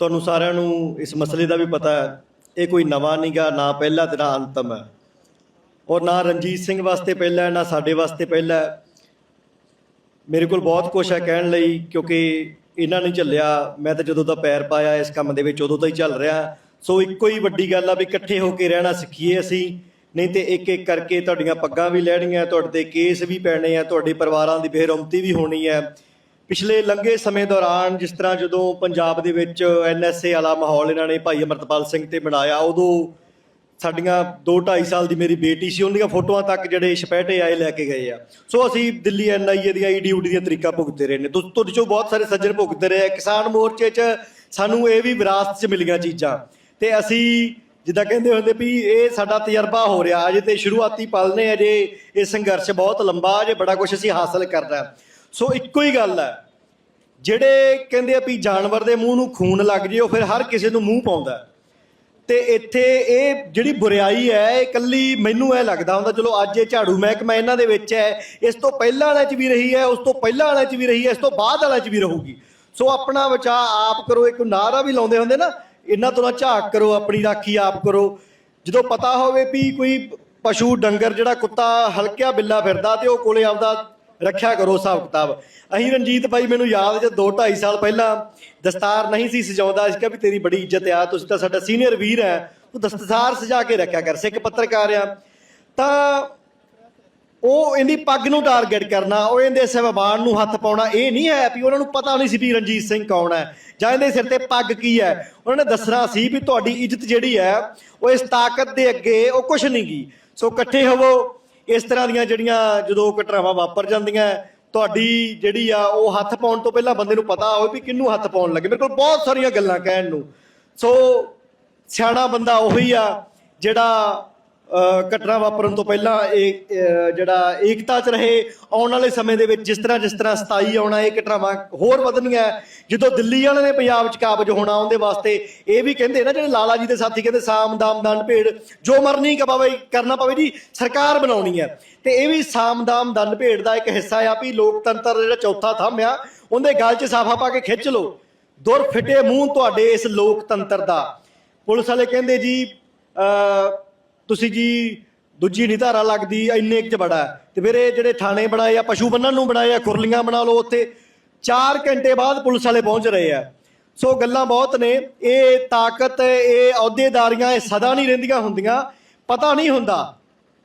ਤੁਹਾਨੂੰ ਸਾਰਿਆਂ ਨੂੰ ਇਸ ਮਸਲੇ ਦਾ ਵੀ ਪਤਾ ਹੈ, ਇਹ ਕੋਈ ਨਵਾਂ ਨਹੀਂਗਾ ਨਾ ਪਹਿਲਾ ਤੇ ਨਾ ਅੰਤਮ ਹੈ। ਔਰ ਨਾ ਰਣਜੀਤ ਸਿੰਘ ਵਾਸਤੇ ਪਹਿਲਾ ਨਾ ਸਾਡੇ ਵਾਸਤੇ ਪਹਿਲਾ ਮੇਰੇ ਕੋਲ ਬਹੁਤ ਕੁਝ ਹੈ ਕਹਿਣ ਲਈ, ਕਿਉਂਕਿ ਇਹਨਾਂ ਨੇ ਝੱਲਿਆ, ਮੈਂ ਤਾਂ ਜਦੋਂ ਦਾ ਪੈਰ ਪਾਇਆ ਇਸ ਕੰਮ ਦੇ ਵਿੱਚ, ਉਦੋਂ ਤੋਂ ਹੀ ਚੱਲ ਰਿਹਾ। ਸੋ ਇੱਕੋ ਹੀ ਵੱਡੀ ਗੱਲ ਆ ਵੀ ਇਕੱਠੇ ਹੋ ਕੇ ਰਹਿਣਾ ਸਿੱਖੀਏ ਅਸੀਂ, ਨਹੀਂ ਤੇ ਇੱਕ ਇੱਕ ਕਰਕੇ ਤੁਹਾਡੀਆਂ ਪੱਗਾਂ ਵੀ ਲੈਣੀਆਂ, ਤੁਹਾਡੇ ਤੇ ਕੇਸ ਵੀ ਪੈਣੇ ਆ, ਤੁਹਾਡੇ ਪਰਿਵਾਰਾਂ ਦੀ ਬੇਰੁਮਤੀ ਵੀ ਹੋਣੀ ਹੈ। ਪਿਛਲੇ ਲੰਘੇ ਸਮੇਂ ਦੌਰਾਨ ਜਿਸ ਤਰ੍ਹਾਂ ਜਦੋਂ ਪੰਜਾਬ ਦੇ ਵਿੱਚ ਐਨਐਸਏ ਵਾਲਾ ਮਾਹੌਲ ਇਹਨਾਂ ਨੇ ਭਾਈ ਅਮਰਤਪਾਲ ਸਿੰਘ ਤੇ ਬਣਾਇਆ, ਉਦੋਂ ਸਾਡੀਆਂ 2 2.5 ਸਾਲ ਦੀ ਮੇਰੀ ਬੇਟੀ ਸੀ, ਉਹਦੀਆਂ ਫੋਟੋਆਂ ਤੱਕ ਜਿਹੜੇ ਛਪੈਟੇ ਆਏ ਲੈ ਕੇ ਗਏ ਆ। ਸੋ ਅਸੀਂ ਦਿੱਲੀ ਐਨਆਈਏ ਦੀਆਂ ਈਡੀ ਊਡੀ ਦੀਆਂ ਤਰੀਕਾ ਭੁਗਤਦੇ ਰਹੇ ਨੇ। ਤੁਹਾਡੇ ਚੋਂ ਬਹੁਤ ਸਾਰੇ ਸੱਜਣ ਭੁਗਤਦੇ ਰਹੇ ਕਿਸਾਨ ਮੋਰਚੇ 'ਚ ਸਾਨੂੰ ਇਹ ਵੀ ਵਿਰਾਸਤ 'ਚ ਮਿਲੀਆਂ ਚੀਜ਼ਾਂ। ਤੇ ਅਸੀਂ ਜਿੱਦਾਂ ਕਹਿੰਦੇ ਹੁੰਦੇ ਵੀ ਇਹ ਸਾਡਾ ਤਜਰਬਾ ਹੋ ਰਿਹਾ। ਅਜੇ ਤੇ ਸ਼ੁਰੂਆਤੀ ਪਲ ਨੇ, ਅਜੇ ਇਹ ਸੰਘਰਸ਼ ਬਹੁਤ ਲੰਬਾ, ਅਜੇ ਬੜਾ ਕੁਝ ਅਸੀਂ ਹਾਸਲ ਕਰਨਾ। ਸੋ ਇੱਕੋ ਹੀ ਗੱਲ ਹੈ। ਜਿਹੜੇ ਕਹਿੰਦੇ ਆ ਵੀ ਜਾਨਵਰ ਦੇ ਮੂੰਹ ਨੂੰ ਖੂਨ ਲੱਗ ਜੇ, ਉਹ ਫਿਰ ਹਰ ਕਿਸੇ ਨੂੰ ਮੂੰਹ ਪਾਉਂਦਾ ਹੈ। ਤੇ ਇੱਥੇ ਇਹ ਜਿਹੜੀ ਬੁਰੀਾਈ ਹੈ, ਇਹ ਕੱਲੀ ਮੈਨੂੰ ਇਹ ਲੱਗਦਾ ਹੁੰਦਾ, ਚਲੋ ਅੱਜ ਇਹ ਝਾੜੂ ਮਹਿਕਮਾ ਇਹਨਾਂ ਦੇ ਵਿੱਚ ਹੈ, ਇਸ ਤੋਂ ਪਹਿਲਾਂ ਵਾਲੇ 'ਚ ਵੀ ਰਹੀ ਹੈ, ਉਸ ਤੋਂ ਪਹਿਲਾਂ ਵਾਲੇ 'ਚ ਵੀ ਰਹੀ ਹੈ, ਇਸ ਤੋਂ ਬਾਅਦ ਵਾਲੇ 'ਚ ਵੀ ਰਹੂਗੀ। ਸੋ ਆਪਣਾ ਬਚਾਅ ਆਪ ਕਰੋ, ਇੱਕ ਨਾਰਾ ਵੀ ਲਾਉਂਦੇ ਹੁੰਦੇ ਨਾ, ਇਹਨਾਂ ਤੋਂ ਨਾ ਝਾਕ ਕਰੋ, ਆਪਣੀ ਰਾਖੀ ਆਪ ਕਰੋ। ਜਦੋਂ ਪਤਾ ਹੋਵੇ ਵੀ ਕੋਈ ਪਸ਼ੂ ਡੰਗਰ ਜਿਹੜਾ ਕੁੱਤਾ ਹਲਕਿਆ ਬਿੱਲਾ ਫਿਰਦਾ ਤੇ ਉਹ ਕੋਲੇ ਆਪਦਾ ਰੱਖਿਆ ਕਰੋ ਹਿਸਾਬ ਕਿਤਾਬ। ਅਸੀਂ ਰਣਜੀਤ ਭਾਈ, ਮੈਨੂੰ ਯਾਦ ਜੇ 2 2.5 ਸਾਲ ਪਹਿਲਾਂ ਦਸਤਾਰ ਨਹੀਂ ਸੀ ਸਜਾਉਂਦਾ, ਅਸੀਂ ਕਿਹਾ ਵੀ ਤੇਰੀ ਬੜੀ ਇੱਜ਼ਤ ਆ, ਤੁਸੀਂ ਤਾਂ ਸਾਡਾ ਸੀਨੀਅਰ ਵੀਰ ਹੈ, ਤੂੰ ਦਸਤਾਰ ਸਜਾ ਕੇ ਰੱਖਿਆ ਕਰ, ਸਿੱਖ ਪੱਤਰਕਾਰ ਆ। ਤਾਂ ਉਹ ਇਹਦੀ ਪੱਗ ਨੂੰ ਟਾਰਗੇਟ ਕਰਨਾ, ਉਹ ਇਹਦੇ ਸਹਿਬਾਨ ਨੂੰ ਹੱਥ ਪਾਉਣਾ, ਇਹ ਨਹੀਂ ਹੈ ਵੀ ਉਹਨਾਂ ਨੂੰ ਪਤਾ ਨਹੀਂ ਸੀ ਵੀ ਰਣਜੀਤ ਸਿੰਘ ਕੌਣ ਹੈ, ਜਾਂ ਇਹਦੇ ਸਿਰ ਤੇ ਪੱਗ ਕੀ ਹੈ। ਉਹਨਾਂ ਨੇ ਦੱਸਣਾ ਸੀ ਵੀ ਤੁਹਾਡੀ ਇੱਜ਼ਤ ਜਿਹੜੀ ਹੈ, ਉਹ ਇਸ ਤਾਕਤ ਦੇ ਅੱਗੇ ਉਹ ਕੁਝ ਨਹੀਂ ਗੀ। ਸੋ ਇਕੱਠੇ ਹੋਵੋ ਇਸ ਤਰ੍ਹਾਂ ਦੀਆਂ ਜਿਹੜੀਆਂ ਜਦੋਂ ਘਟਨਾਵਾਂ ਵਾਪਰ ਜਾਂਦੀਆਂ, ਤੁਹਾਡੀ ਜਿਹੜੀ ਆ, ਉਹ ਹੱਥ ਪਾਉਣ ਤੋਂ ਪਹਿਲਾਂ ਬੰਦੇ ਨੂੰ ਪਤਾ ਹੋਵੇ ਵੀ ਕਿਹਨੂੰ ਹੱਥ ਪਾਉਣ ਲੱਗੇ। ਮੇਰੇ ਕੋਲ ਬਹੁਤ ਸਾਰੀਆਂ ਗੱਲਾਂ ਕਹਿਣ ਨੂੰ। ਸੋ, ਸਿਆਣਾ ਬੰਦਾ ਉਹੀ ਆ ਜਿਹੜਾ ਘਟਨਾ ਵਾਪਰਨ ਤੋਂ ਪਹਿਲਾਂ ਇਹ ਜਿਹੜਾ ਏਕਤਾ 'ਚ ਰਹੇ ਆਉਣ ਵਾਲੇ ਸਮੇਂ ਦੇ ਵਿੱਚ ਜਿਸ ਤਰ੍ਹਾਂ ਜਿਸ ਤਰ੍ਹਾਂ 27 ਆਉਣਾ ਇਹ ਘਟਨਾਵਾਂ ਹੋਰ ਵਧਣੀਆਂ ਜਦੋਂ ਦਿੱਲੀ ਵਾਲਿਆਂ ਨੇ ਪੰਜਾਬ 'ਚ ਕਾਬਜ ਹੋਣਾ ਉਹਦੇ ਵਾਸਤੇ ਇਹ ਵੀ ਕਹਿੰਦੇ ਨਾ ਜਿਹੜੇ ਲਾਲਾ ਜੀ ਦੇ ਸਾਥੀ ਕਹਿੰਦੇ ਸਾਮ ਦਾਮ ਦੰਡ ਭੇੜ ਜੋ ਮਰਨੀ ਕਪਾਵੇ ਕਰਨਾ ਪਵੇ ਜੀ ਸਰਕਾਰ ਬਣਾਉਣੀ ਹੈ। ਤੇ ਇਹ ਵੀ ਸਾਮ ਦਾਮ ਦੰਡ ਭੇੜ ਦਾ ਇੱਕ ਹਿੱਸਾ ਆ ਵੀ ਲੋਕਤੰਤਰ ਜਿਹੜਾ ਚੌਥਾ ਥੰਮ ਆ ਉਹਦੇ ਗਲ 'ਚ ਸਾਫਾ ਪਾ ਕੇ ਖਿੱਚ ਲਓ। ਦੁਰ ਫਿੱਟੇ ਮੂੰਹ ਤੁਹਾਡੇ ਇਸ ਲੋਕਤੰਤਰ ਦਾ। ਪੁਲਿਸ ਵਾਲੇ ਕਹਿੰਦੇ ਜੀ ਅਹ, ਤੁਸੀਂ ਜੀ ਦੂਜੀ ਨਹੀਂ ਧਾਰਾ ਲੱਗਦੀ, ਇੰਨੇ ਕੁ ਚ ਬੜਾ। ਹੈ। ਤੇ ਫਿਰ ਇਹ ਜਿਹੜੇ ਥਾਣੇ ਬਣਾਏ ਆ, ਪਸ਼ੂ ਬੰਨਣ ਨੂੰ ਬਣਾਏ ਆ, ਖੁਰਲੀਆਂ ਬਣਾ ਲਓ ਉੱਥੇ। 4 ਘੰਟੇ ਬਾਅਦ ਪੁਲਿਸ ਵਾਲੇ ਪਹੁੰਚ ਰਹੇ ਆ। ਸੋ ਗੱਲਾਂ ਬਹੁਤ ਨੇ। ਇਹ ਤਾਕਤ, ਇਹ ਅਹੁਦੇਦਾਰੀਆਂ, ਇਹ ਸਦਾ ਨਹੀਂ ਰਹਿੰਦੀਆਂ ਹੁੰਦੀਆਂ। ਪਤਾ ਨਹੀਂ ਹੁੰਦਾ।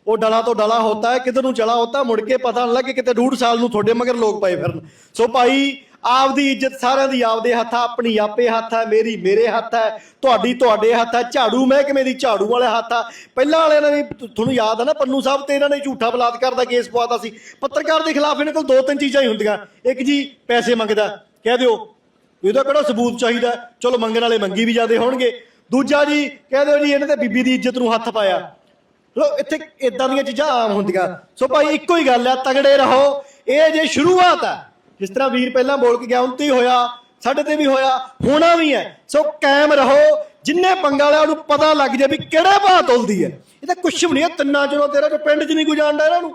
ਉਹ ਡਲਾ ਤੋਂ ਡਲਾ ਹੁੰਦਾ ਹੈ ਕਿਧਰ ਨੂੰ ਚਲਾ ਹੁੰਦਾ, ਮੁੜ ਕੇ ਪਤਾ ਨਾ ਲੱਗੇ ਕਿਤੇ ਡੂਢ ਸਾਲ ਨੂੰ ਤੁਹਾਡੇ ਮਗਰ ਲੋਕ ਪਏ ਫਿਰਨ। ਸੋ ਭਾਈ ਆਪਦੀ ਇੱਜ਼ਤ ਸਾਰਿਆਂ ਦੀ ਆਪਦੇ ਹੱਥ ਆ ਆਪਣੀ ਆਪੇ ਹੱਥ ਹੈ, ਮੇਰੀ ਮੇਰੇ ਹੱਥ ਹੈ, ਤੁਹਾਡੀ ਤੁਹਾਡੇ ਹੱਥ ਹੈ, ਝਾੜੂ ਮਹਿਕਮੇ ਦੀ ਝਾੜੂ ਵਾਲੇ ਹੱਥ ਆ ਪਹਿਲਾਂ ਵਾਲਿਆਂ ਨੇ ਤੁਹਾਨੂੰ ਯਾਦ ਆ ਨਾ, ਪੰਨੂ ਸਾਹਿਬ ਤੇ ਇਹਨਾਂ ਨੇ ਝੂਠਾ ਬਲਾਤਕਾਰ ਦਾ ਕੇਸ ਪਵਾਤਾ ਸੀ। ਪੱਤਰਕਾਰ ਦੇ ਖਿਲਾਫ ਇਹਨਾਂ ਕੋਲ ਦੋ ਤਿੰਨ ਚੀਜ਼ਾਂ ਹੀ ਹੁੰਦੀਆਂ। ਇੱਕ ਜੀ, ਪੈਸੇ ਮੰਗਦਾ, ਕਹਿ ਦਿਓ ਇਹਦਾ ਕਿਹੜਾ ਸਬੂਤ ਚਾਹੀਦਾ? ਚਲੋ ਮੰਗਣ ਵਾਲੇ ਮੰਗੀ ਵੀ ਜਾਂਦੇ ਹੋਣਗੇ। ਦੂਜਾ ਜੀ, ਕਹਿ ਦਿਓ ਜੀ, ਇਹਨਾਂ ਤੇ ਬੀਬੀ ਦੀ ਇੱਜ਼ਤ ਨੂੰ ਹੱਥ ਪਾਇਆ। ਲੋ ਇੱਥੇ ਇਦਾਂ ਦੀਆਂ ਚੀਜ਼ਾਂ ਆਮ ਹੁੰਦੀਆਂ। ਸੋ ਭਾਈ, ਇੱਕੋ ਹੀ ਗੱਲ ਆ ਤਗੜੇ ਰਹੋ। ਇਹ ਜੇ ਸ਼ੁਰੂਆਤ ਹੈ ਜਿਸ ਤਰ੍ਹਾਂ ਵੀਰ ਪਹਿਲਾਂ ਬੋਲ ਕੇ ਗਿਆ ਉਨ ਤੇ ਹੋਇਆ, ਸਾਡੇ ਤੇ ਵੀ ਹੋਇਆ, ਹੋਣਾ ਵੀ ਹੈ। ਸੋ ਕਾਇਮ ਰਹੋ। ਜਿੰਨੇ ਪੰਗਾ ਵਾਲਿਆਂ ਉਹਨੂੰ ਪਤਾ ਲੱਗ ਜਾਏ ਵੀ ਕਿਹੜੇ ਭਾਅ ਤੁਲਦੀ ਹੈ। ਇਹ ਤਾਂ ਕੁਛ ਵੀ ਨਹੀਂ ਹੈ, ਤਿੰਨਾਂ ਚੋਂ ਤੇਰਾ ਜੋ ਪਿੰਡ 'ਚ ਨਹੀਂ ਕੋਈ ਜਾਣਦਾ ਇਹਨਾਂ ਨੂੰ।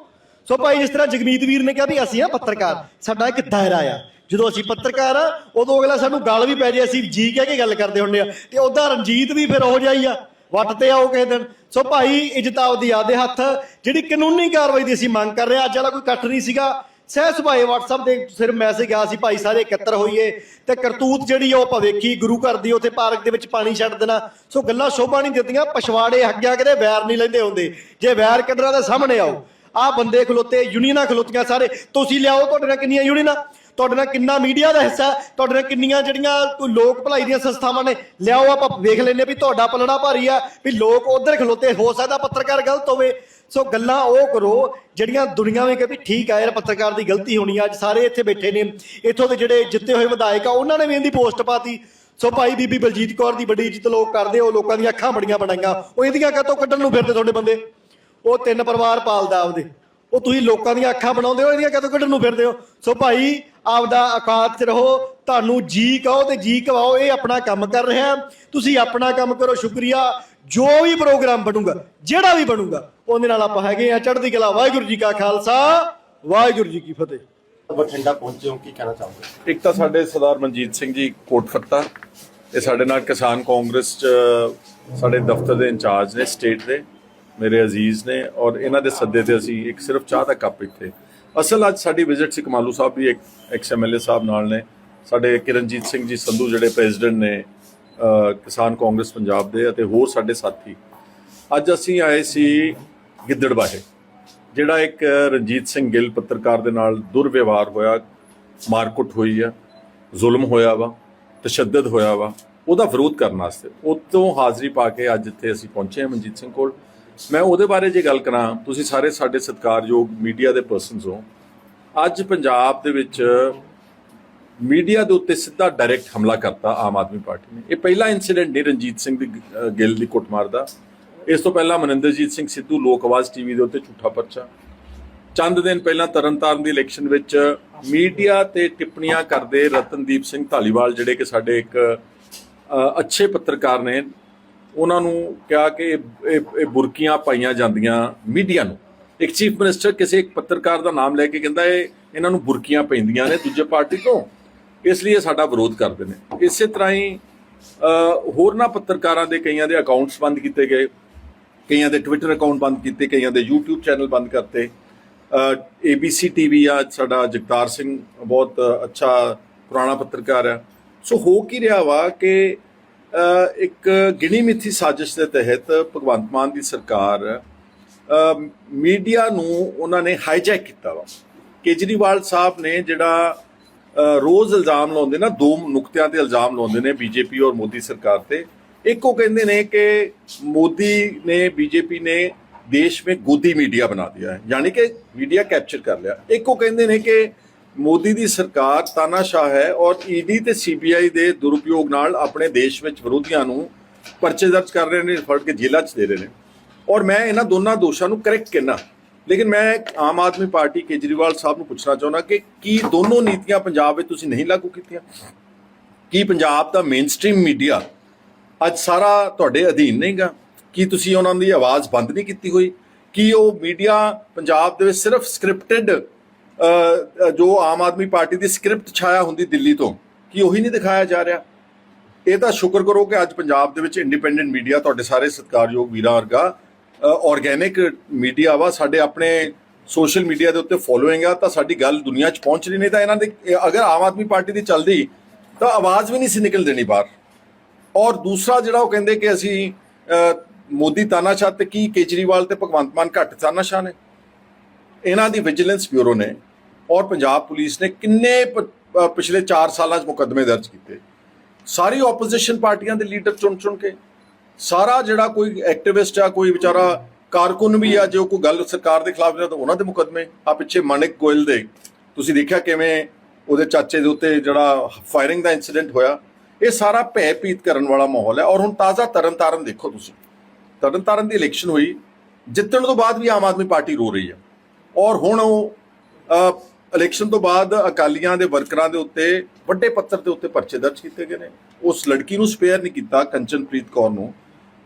ਸੋ ਭਾਈ, ਜਿਸ ਤਰ੍ਹਾਂ ਜਗਮੀਤ ਵੀਰ ਨੇ ਕਿਹਾ ਵੀ ਅਸੀਂ ਆ ਪੱਤਰਕਾਰ, ਸਾਡਾ ਇੱਕ ਦਾਇਰਾ ਆ। ਜਦੋਂ ਅਸੀਂ ਪੱਤਰਕਾਰ ਆ, ਉਦੋਂ ਅਗਲਾ ਸਾਨੂੰ ਗੱਲ ਵੀ ਪੈ ਜੇ, ਅਸੀਂ ਜੀ ਕਹਿ ਕੇ ਗੱਲ ਕਰਦੇ ਹੁੰਦੇ ਆ। ਤੇ ਉਹਦਾ ਰਣਜੀਤ ਵੀ ਫਿਰ ਹੋ ਜਾਈ ਆ। ਵੱਟ ਤੇ ਆਓ ਕਿਸੇ ਦਿਨ। ਸੋ ਭਾਈ, ਇੱਜ਼ਤ ਆਪਦੀ ਆਦੇ ਹੱਥ, ਜਿਹੜੀ ਕਾਨੂੰਨੀ ਕਾਰਵਾਈ ਦੀ ਅਸੀਂ ਮੰਗ ਕਰ ਰਹੇ ਹਾਂ, ਅੱਜ ਵਾਲਾ ਕੋਈ ਇਕੱਠ ਨਹੀਂ ਸੀਗਾ। ਸਹਿ ਸੁਭਾਏ WhatsApp ਦੇ ਸਿਰ ਮੈਸੇਜ ਗਿਆ ਸੀ, ਭਾਈ ਸਾਰੇ ਇਕੱਤਰ ਹੋਈਏ। ਤੇ ਕਰਤੂਤ ਜਿਹੜੀ ਆ, ਉਹ ਭਵੇਖੀ ਗੁਰੂ ਘਰ ਦੀ, ਉੱਥੇ ਪਾਰਕ ਦੇ ਵਿੱਚ ਪਾਣੀ ਛੱਡ ਦੇਣਾ। ਸੋ ਗੱਲਾਂ ਸ਼ੋਭਾ ਨਹੀਂ ਦਿੱਤੀਆਂ ਪਛਵਾੜੇ ਹੱਗਿਆ ਕਦੇ ਵੈਰ ਨਹੀਂ ਲੈਂਦੇ ਹੁੰਦੇ। ਜੇ ਵੈਰ ਕੱਢਣਾ ਤਾਂ ਸਾਹਮਣੇ ਆਓ ਆਹ ਬੰਦੇ ਖਲੋਤੇ, ਯੂਨੀਅਨਾਂ ਖਲੋਤੀਆਂ ਸਾਰੇ। ਤੁਸੀਂ ਲਿਆਓ, ਤੁਹਾਡੇ ਨਾਲ ਕਿੰਨੀਆਂ ਯੂਨੀਅਨਾਂ? ਤੁਹਾਡੇ ਨਾਲ ਕਿੰਨਾ ਮੀਡੀਆ ਦਾ ਹਿੱਸਾ? ਤੁਹਾਡੇ ਨਾਲ ਕਿੰਨੀਆਂ ਜਿਹੜੀਆਂ ਲੋਕ ਭਲਾਈ ਦੀਆਂ ਸੰਸਥਾਵਾਂ ਨੇ? ਲਿਆਓ, ਆਪਾਂ ਵੇਖ ਲੈਨੇ ਵੀ ਤੁਹਾਡਾ ਪਲੜਾ ਭਾਰੀ ਆ, ਵੀ ਲੋਕ ਉਧਰ ਖਲੋਤੇ, ਹੋ ਸਕਦਾ ਪੱਤਰਕਾਰ ਗਲਤ ਹੋਵੇ। ਸੋ ਗੱਲਾਂ ਉਹ ਕਰੋ, ਜਿਹੜੀਆਂ ਦੁਨੀਆ ਵਿੱਚ ਵੀ ਠੀਕ ਆ ਯਾਰ ਪੱਤਰਕਾਰ ਦੀ ਗਲਤੀ ਹੋਣੀ ਆ, ਅੱਜ ਸਾਰੇ ਇੱਥੇ ਬੈਠੇ ਨੇ। ਇੱਥੋਂ ਦੇ ਜਿਹੜੇ ਜਿੱਤੇ ਹੋਏ ਵਿਧਾਇਕ ਆ, ਉਹਨਾਂ ਨੇ ਵੀ ਇਹਦੀ ਪੋਸਟ ਪਾਤੀ। ਸੋ ਭਾਈ ਬੀਬੀ ਬਲਜੀਤ ਕੌਰ ਦੀ ਬੜੀ ਇੱਜ਼ਤ ਲੋਕ ਕਰਦੇ ਉਹ ਲੋਕਾਂ ਦੀਆਂ ਅੱਖਾਂ ਬੜੀਆਂ ਬਣਾਈਆਂ। ਉਹ ਇਹਦੀਆਂ ਕਾਹਤੋਂ ਕੱਢਣ ਨੂੰ ਫਿਰਦੇ ਤੁਹਾਡੇ ਬੰਦੇ? ਉਹ ਤਿੰਨ ਪਰਿਵਾਰ ਪਾਲਦਾ ਆਪਦੇ। ਉਹ ਤੁਸੀਂ ਲੋਕਾਂ ਦੀਆਂ ਅੱਖਾਂ ਬਣਾਉਂਦੇ ਹੋ, ਇਹਦੀਆਂ ਕਦੋਂ ਕੱਢਣ ਨੂੰ ਫਿਰਦੇ ਹੋ? ਸੋ ਭਾਈ, ਆਪਦਾ ਔਕਾਤ 'ਚ ਰਹੋ, ਤੁਹਾਨੂੰ ਜੀ ਕਹੋ ਤੇ ਜੀ ਕਵਾਓ, ਇਹ ਆਪਣਾ ਕੰਮ ਕਰ ਰਿਹਾ। ਤੁਸੀਂ ਆਪਣਾ ਕੰਮ ਕਰੋ, ਸ਼ੁਕਰੀਆ। ਜੋ ਵੀ ਪ੍ਰੋਗਰਾਮ ਬਣੂਗਾ ਜਿਹੜਾ ਵੀ ਬਣੂਗਾ ਉਹਦੇ ਨਾਲ ਆਪਾਂ ਹੈਗੇ ਆ ਚੜ੍ਹਦੀ ਕਲਾ ਵਾਹਿਗੁਰੂ ਜੀ ਕਾ ਖਾਲਸਾ ਵਾਹਿਗੁਰੂ ਜੀ ਕੀ ਫਤਿਹ। ਬਠਿੰਡਾ ਪਹੁੰਚੇ ਹੋ ਕੀ ਕਹਿਣਾ ਚਾਹੋਗੇ? ਇੱਕ ਤਾਂ ਸਾਡੇ ਸਰਦਾਰ ਮਨਜੀਤ ਸਿੰਘ ਜੀ ਕੋਟਫੱਤਾ ਇਹ ਸਾਡੇ ਨਾਲ ਕਿਸਾਨ ਕਾਂਗਰਸ ਚ ਸਾਡੇ ਦਫ਼ਤਰ ਦੇ ਇੰਚਾਰਜ ਨੇ ਸਟੇਟ ਦੇ ਮੇਰੇ ਅਜ਼ੀਜ਼ ਨੇ ਔਰ ਇਹਨਾਂ ਦੇ ਸੱਦੇ ਤੇ ਅਸੀਂ ਇੱਕ ਸਿਰਫ ਚਾਹ ਦਾ ਕੱਪ ਇੱਥੇ। ਅਸਲ ਅੱਜ ਸਾਡੀ ਵਿਜ਼ਿਟ ਸੀ ਕਮਾਲੂ ਸਾਹਿਬ ਵੀ ਇੱਕ ਐਕਸ ਐਮਐਲਏ ਸਾਹਿਬ ਨਾਲ ਨੇ। ਸਾਡੇ ਕਿਰਨਜੀਤ ਸਿੰਘ ਜੀ ਸੰਧੂ ਜਿਹੜੇ ਪ੍ਰੈਜ਼ੀਡੈਂਟ ਨੇ ਕਿਸਾਨ ਕਾਂਗਰਸ ਪੰਜਾਬ ਦੇ ਅਤੇ ਹੋਰ ਸਾਡੇ ਸਾਥੀ। ਅੱਜ ਅਸੀਂ ਆਏ ਸੀ ਗਿੱਦੜਬਾਹੇ ਜਿਹੜਾ ਇੱਕ ਰਣਜੀਤ ਸਿੰਘ ਗਿੱਲ ਪੱਤਰਕਾਰ ਦੇ ਨਾਲ ਦੁਰਵਿਵਹਾਰ ਹੋਇਆ, ਮਾਰਕੁੱਟ ਹੋਈ ਆ, ਜ਼ੁਲਮ ਹੋਇਆ ਵਾ, ਤਸ਼ੱਦਦ ਹੋਇਆ ਵਾ, ਉਹਦਾ ਵਿਰੋਧ ਕਰਨ ਵਾਸਤੇ। ਉਹ ਤੋਂ ਹਾਜ਼ਰੀ ਪਾ ਕੇ ਅੱਜ ਇੱਥੇ ਅਸੀਂ ਪਹੁੰਚੇ ਹਾਂ ਮਨਜੀਤ ਸਿੰਘ ਕੋਲ। ਮੈਂ ਉਹਦੇ ਬਾਰੇ ਜੇ ਗੱਲ ਕਰਾਂ, ਤੁਸੀਂ ਸਾਰੇ ਸਾਡੇ ਸਤਿਕਾਰਯੋਗ ਮੀਡੀਆ ਦੇ ਪਰਸਨਸ ਹੋ। ਅੱਜ ਪੰਜਾਬ ਦੇ ਵਿੱਚ ਮੀਡੀਆ ਦੇ ਉੱਤੇ ਸਿੱਧਾ ਡਾਇਰੈਕਟ ਹਮਲਾ ਕਰਤਾ ਆਮ ਆਦਮੀ ਪਾਰਟੀ ਨੇ। ਇਹ ਪਹਿਲਾ ਇਨਸੀਡੈਂਟ ਨਹੀਂ ਰਣਜੀਤ ਸਿੰਘ ਦੀ ਗਿੱਲ ਦੀ ਕੁੱਟਮਾਰ ਦਾ। ਇਸ ਤੋਂ ਪਹਿਲਾਂ ਮਨਿੰਦਰਜੀਤ ਸਿੰਘ ਸਿੱਧੂ ਲੋਕ ਆਵਾਜ਼ ਟੀਵੀ ਦੇ ਉੱਤੇ ਝੂਠਾ ਪਰਚਾ। ਚੰਦ ਦਿਨ ਪਹਿਲਾਂ ਤਰਨਤਾਰਨ ਦੀ ਇਲੈਕਸ਼ਨ ਵਿੱਚ ਮੀਡੀਆ ਤੇ ਟਿੱਪਣੀਆਂ ਕਰਦੇ ਰਤਨਦੀਪ ਸਿੰਘ ਢਾਲੀਵਾਲ ਜਿਹੜੇ ਕਿ ਸਾਡੇ ਇੱਕ ਅੱਛੇ ਪੱਤਰਕਾਰ ਨੇ, ਉਹਨਾਂ ਨੂੰ ਕਿਹਾ ਕਿ ਇਹ ਬੁਰਕੀਆਂ ਪਾਈਆਂ ਜਾਂਦੀਆਂ ਮੀਡੀਆ ਨੂੰ। ਇੱਕ ਚੀਫ ਮਿਨਿਸਟਰ ਕਿਸੇ ਇੱਕ ਪੱਤਰਕਾਰ ਦਾ ਨਾਮ ਲੈ ਕੇ ਕਹਿੰਦਾ, ਇਹ, ਇਹਨਾਂ ਨੂੰ ਬੁਰਕੀਆਂ ਪੈਂਦੀਆਂ ਨੇ ਦੂਜੇ ਪਾਰਟੀ ਤੋਂ। ਇਸ ਲਈ ਇਹ ਸਾਡਾ ਵਿਰੋਧ ਕਰਦੇ ਨੇ। ਇਸੇ ਤਰ੍ਹਾਂ ਹੀ ਹੋਰਨਾਂ ਪੱਤਰਕਾਰਾਂ ਦੇ ਕਈਆਂ ਦੇ ਅਕਾਊਂਟਸ ਬੰਦ ਕੀਤੇ ਗਏ, ਕਈਆਂ ਦੇ ਟਵਿੱਟਰ ਅਕਾਊਂਟ ਬੰਦ ਕੀਤੇ, ਕਈਆਂ ਦੇ YouTube ਚੈਨਲ ਬੰਦ ਕਰਤੇ। ABC TV ਆ ਸਾਡਾ ਜਗਤਾਰ ਸਿੰਘ ਬਹੁਤ ਅੱਛਾ ਪੁਰਾਣਾ ਪੱਤਰਕਾਰ ਹੈ ਸੋ ਹੋ ਕੀ ਰਿਹਾ ਵਾ ਕਿ ਇੱਕ ਗਿਣੀ ਮਿੱਥੀ ਸਾਜ਼ਿਸ਼ ਦੇ ਤਹਿਤ ਭਗਵੰਤ ਮਾਨ ਦੀ ਸਰਕਾਰ ਮੀਡੀਆ ਨੂੰ ਉਹਨਾਂ ਨੇ ਹਾਈਜੈਕ ਕੀਤਾ ਵਾ। ਕੇਜਰੀਵਾਲ ਸਾਹਿਬ ਨੇ ਜਿਹੜਾ ਰੋਜ਼ ਇਲਜ਼ਾਮ ਲਾਉਂਦੇ ਨਾ, ਦੋ ਨੁਕਤਿਆਂ ਤੇ ਇਲਜ਼ਾਮ ਲਾਉਂਦੇ ਨੇ ਬੀਜੇਪੀ ਔਰ ਮੋਦੀ ਸਰਕਾਰ ਤੇ। ਇੱਕ ਉਹ ਕਹਿੰਦੇ ਨੇ ਕਿ ਮੋਦੀ ਨੇ, ਬੀਜੇਪੀ ਨੇ ਦੇਸ਼ ਵਿੱਚ ਗੋਦੀ ਮੀਡੀਆ ਬਣਾ ਦਿਆ ਹੈ। ਯਾਨੀ ਕਿ ਮੀਡੀਆ ਕੈਪਚਰ ਕਰ ਲਿਆ। ਇੱਕ ਉਹ ਕਹਿੰਦੇ ਨੇ ਕਿ ਮੋਦੀ ਦੀ ਸਰਕਾਰ ਤਾਨਾਸ਼ਾਹ ਹੈ ਔਰ ਈਡੀ ਤੇ ਸੀਬੀਆਈ ਦੇ ਦੁਰਉਪਯੋਗ ਨਾਲ ਆਪਣੇ ਦੇਸ਼ ਵਿੱਚ ਵਿਰੋਧੀਆਂ ਨੂੰ ਪਰਚੇ ਦਰਜ ਕਰ ਰਹੇ ਨੇ, ਫੜ ਕੇ ਜੇਲ੍ਹਾਂ 'ਚ ਦੇ ਰਹੇ ਨੇ। ਔਰ ਮੈਂ ਇਹਨਾਂ ਦੋਨਾਂ ਦੋਸ਼ਾਂ ਨੂੰ ਕਰੈਕਟ ਕਹਿਣਾ ਲੇਕਿਨ ਮੈਂ ਆਮ ਆਦਮੀ ਪਾਰਟੀ ਕੇਜਰੀਵਾਲ ਸਾਹਿਬ ਨੂੰ ਪੁੱਛਣਾ ਚਾਹੁੰਦਾ ਕਿ ਕੀ ਦੋਨੋਂ ਨੀਤੀਆਂ ਪੰਜਾਬ ਵਿੱਚ ਤੁਸੀਂ ਨਹੀਂ ਲਾਗੂ ਕੀਤੀਆਂ? ਕੀ ਪੰਜਾਬ ਦਾ ਮੇਨਸਟ੍ਰੀਮ ਮੀਡੀਆ ਅੱਜ ਸਾਰਾ ਤੁਹਾਡੇ ਅਧੀਨ ਨਹੀਂਗਾ? ਕੀ ਤੁਸੀਂ ਉਹਨਾਂ ਦੀ ਆਵਾਜ਼ ਬੰਦ ਨਹੀਂ ਕੀਤੀ ਹੋਈ? ਕੀ ਉਹ ਮੀਡੀਆ ਪੰਜਾਬ ਦੇ ਵਿੱਚ ਸਿਰਫ ਸਕ੍ਰਿਪਟਡ ਜੋ ਆਮ ਆਦਮੀ ਪਾਰਟੀ ਦੀ ਸਕ੍ਰਿਪਟ ਛਾਇਆ ਹੁੰਦੀ ਦਿੱਲੀ ਤੋਂ, ਕੀ ਉਹੀ ਨਹੀਂ ਦਿਖਾਇਆ ਜਾ ਰਿਹਾ? ਇਹ ਤਾਂ ਸ਼ੁਕਰ ਕਰੋ ਕਿ ਅੱਜ ਪੰਜਾਬ ਦੇ ਵਿੱਚ ਇੰਡੀਪੈਂਡੈਂਟ ਮੀਡੀਆ ਤੁਹਾਡੇ ਸਾਰੇ ਸਤਿਕਾਰਯੋਗ ਵੀਰਾਂ ਵਰਗਾ ਆਰਗੇਨਿਕ ਮੀਡੀਆ ਵਾ, ਸਾਡੇ ਆਪਣੇ ਸੋਸ਼ਲ ਮੀਡੀਆ ਦੇ ਉੱਤੇ ਫੋਲੋਇੰਗ ਆ, ਤਾਂ ਸਾਡੀ ਗੱਲ ਦੁਨੀਆ 'ਚ ਪਹੁੰਚ ਰਹੀ ਨਹੀਂ, ਤਾਂ ਇਹਨਾਂ ਦੇ ਅਗਰ ਆਮ ਆਦਮੀ ਪਾਰਟੀ ਦੀ ਚੱਲਦੀ, ਤਾਂ ਆਵਾਜ਼ ਵੀ ਨਹੀਂ ਸੀ ਨਿਕਲ ਦੇਣੀ ਬਾਹਰ। ਔਰ ਦੂਸਰਾ ਜਿਹੜਾ ਉਹ ਕਹਿੰਦੇ ਕਿ ਅਸੀਂ ਮੋਦੀ ਤਾਨਾਸ਼ਾਹ ਤੇ ਕੀ, ਕੇਜਰੀਵਾਲ ਤੇ ਭਗਵੰਤ ਮਾਨ ਘੱਟ ਤਾਨਾਸ਼ਾਹ ਨੇ। ਇਹਨਾਂ ਦੀ ਵਿਜੀਲੈਂਸ ਬਿਊਰੋ ਨੇ ਔਰ ਪੰਜਾਬ ਪੁਲਿਸ ਨੇ ਕਿੰਨੇ ਪਿਛਲੇ 4 ਸਾਲਾਂ 'ਚ ਮੁਕੱਦਮੇ ਦਰਜ ਕੀਤੇ। ਸਾਰੀ ਆਪੋਜੀਸ਼ਨ ਪਾਰਟੀਆਂ ਦੇ ਲੀਡਰ ਚੁਣ ਚੁਣ ਕੇ ਸਾਰਾ ਜਿਹੜਾ ਕੋਈ ਐਕਟਿਵਿਸਟ ਆ, ਕੋਈ ਵਿਚਾਰਾ ਕਾਰਕੁਨ ਵੀ ਆ, ਜੋ ਕੋਈ ਗੱਲ ਸਰਕਾਰ ਦੇ ਖਿਲਾਫ ਜਿਹੜਾ ਉਹਨਾਂ ਦੇ ਮੁਕੱਦਮੇ ਆ ਪਿੱਛੇ ਮਾਨਿਕ ਗੋਇਲ ਦੇ। ਤੁਸੀਂ ਦੇਖਿਆ ਕਿਵੇਂ ਉਹਦੇ ਚਾਚੇ ਦੇ ਉੱਤੇ ਜਿਹੜਾ ਫਾਇਰਿੰਗ ਦਾ ਇਨਸੀਡੈਂਟ ਹੋਇਆ, ਇਹ ਸਾਰਾ ਭੈ ਭੀਤ ਕਰਨ ਵਾਲਾ ਮਾਹੌਲ ਹੈ। ਔਰ ਹੁਣ ਤਾਜ਼ਾ ਤਰਨਤਾਰਨ ਦੇਖੋ ਤੁਸੀਂ। ਤਰਨਤਾਰਨ ਦੀ ਇਲੈਕਸ਼ਨ ਹੋਈ, ਜਿੱਤਣ ਤੋਂ ਬਾਅਦ ਵੀ ਆਮ ਆਦਮੀ ਪਾਰਟੀ ਰੋ ਰਹੀ ਹੈ ਔਰ ਹੁਣ ਉਹ ਇਲੈਕਸ਼ਨ ਤੋਂ ਬਾਅਦ ਅਕਾਲੀਆਂ ਦੇ ਵਰਕਰਾਂ ਦੇ ਉੱਤੇ, ਵੱਡੇ ਪੱਤਰ ਦੇ ਉੱਤੇ ਪਰਚੇ ਦਰਜ ਕੀਤੇ ਗਏ ਨੇ। ਉਸ ਲੜਕੀ ਨੂੰ ਸਪੇਅਰ ਨਹੀਂ ਕੀਤਾ, ਕੰਚਨਪ੍ਰੀਤ ਕੌਰ ਨੂੰ।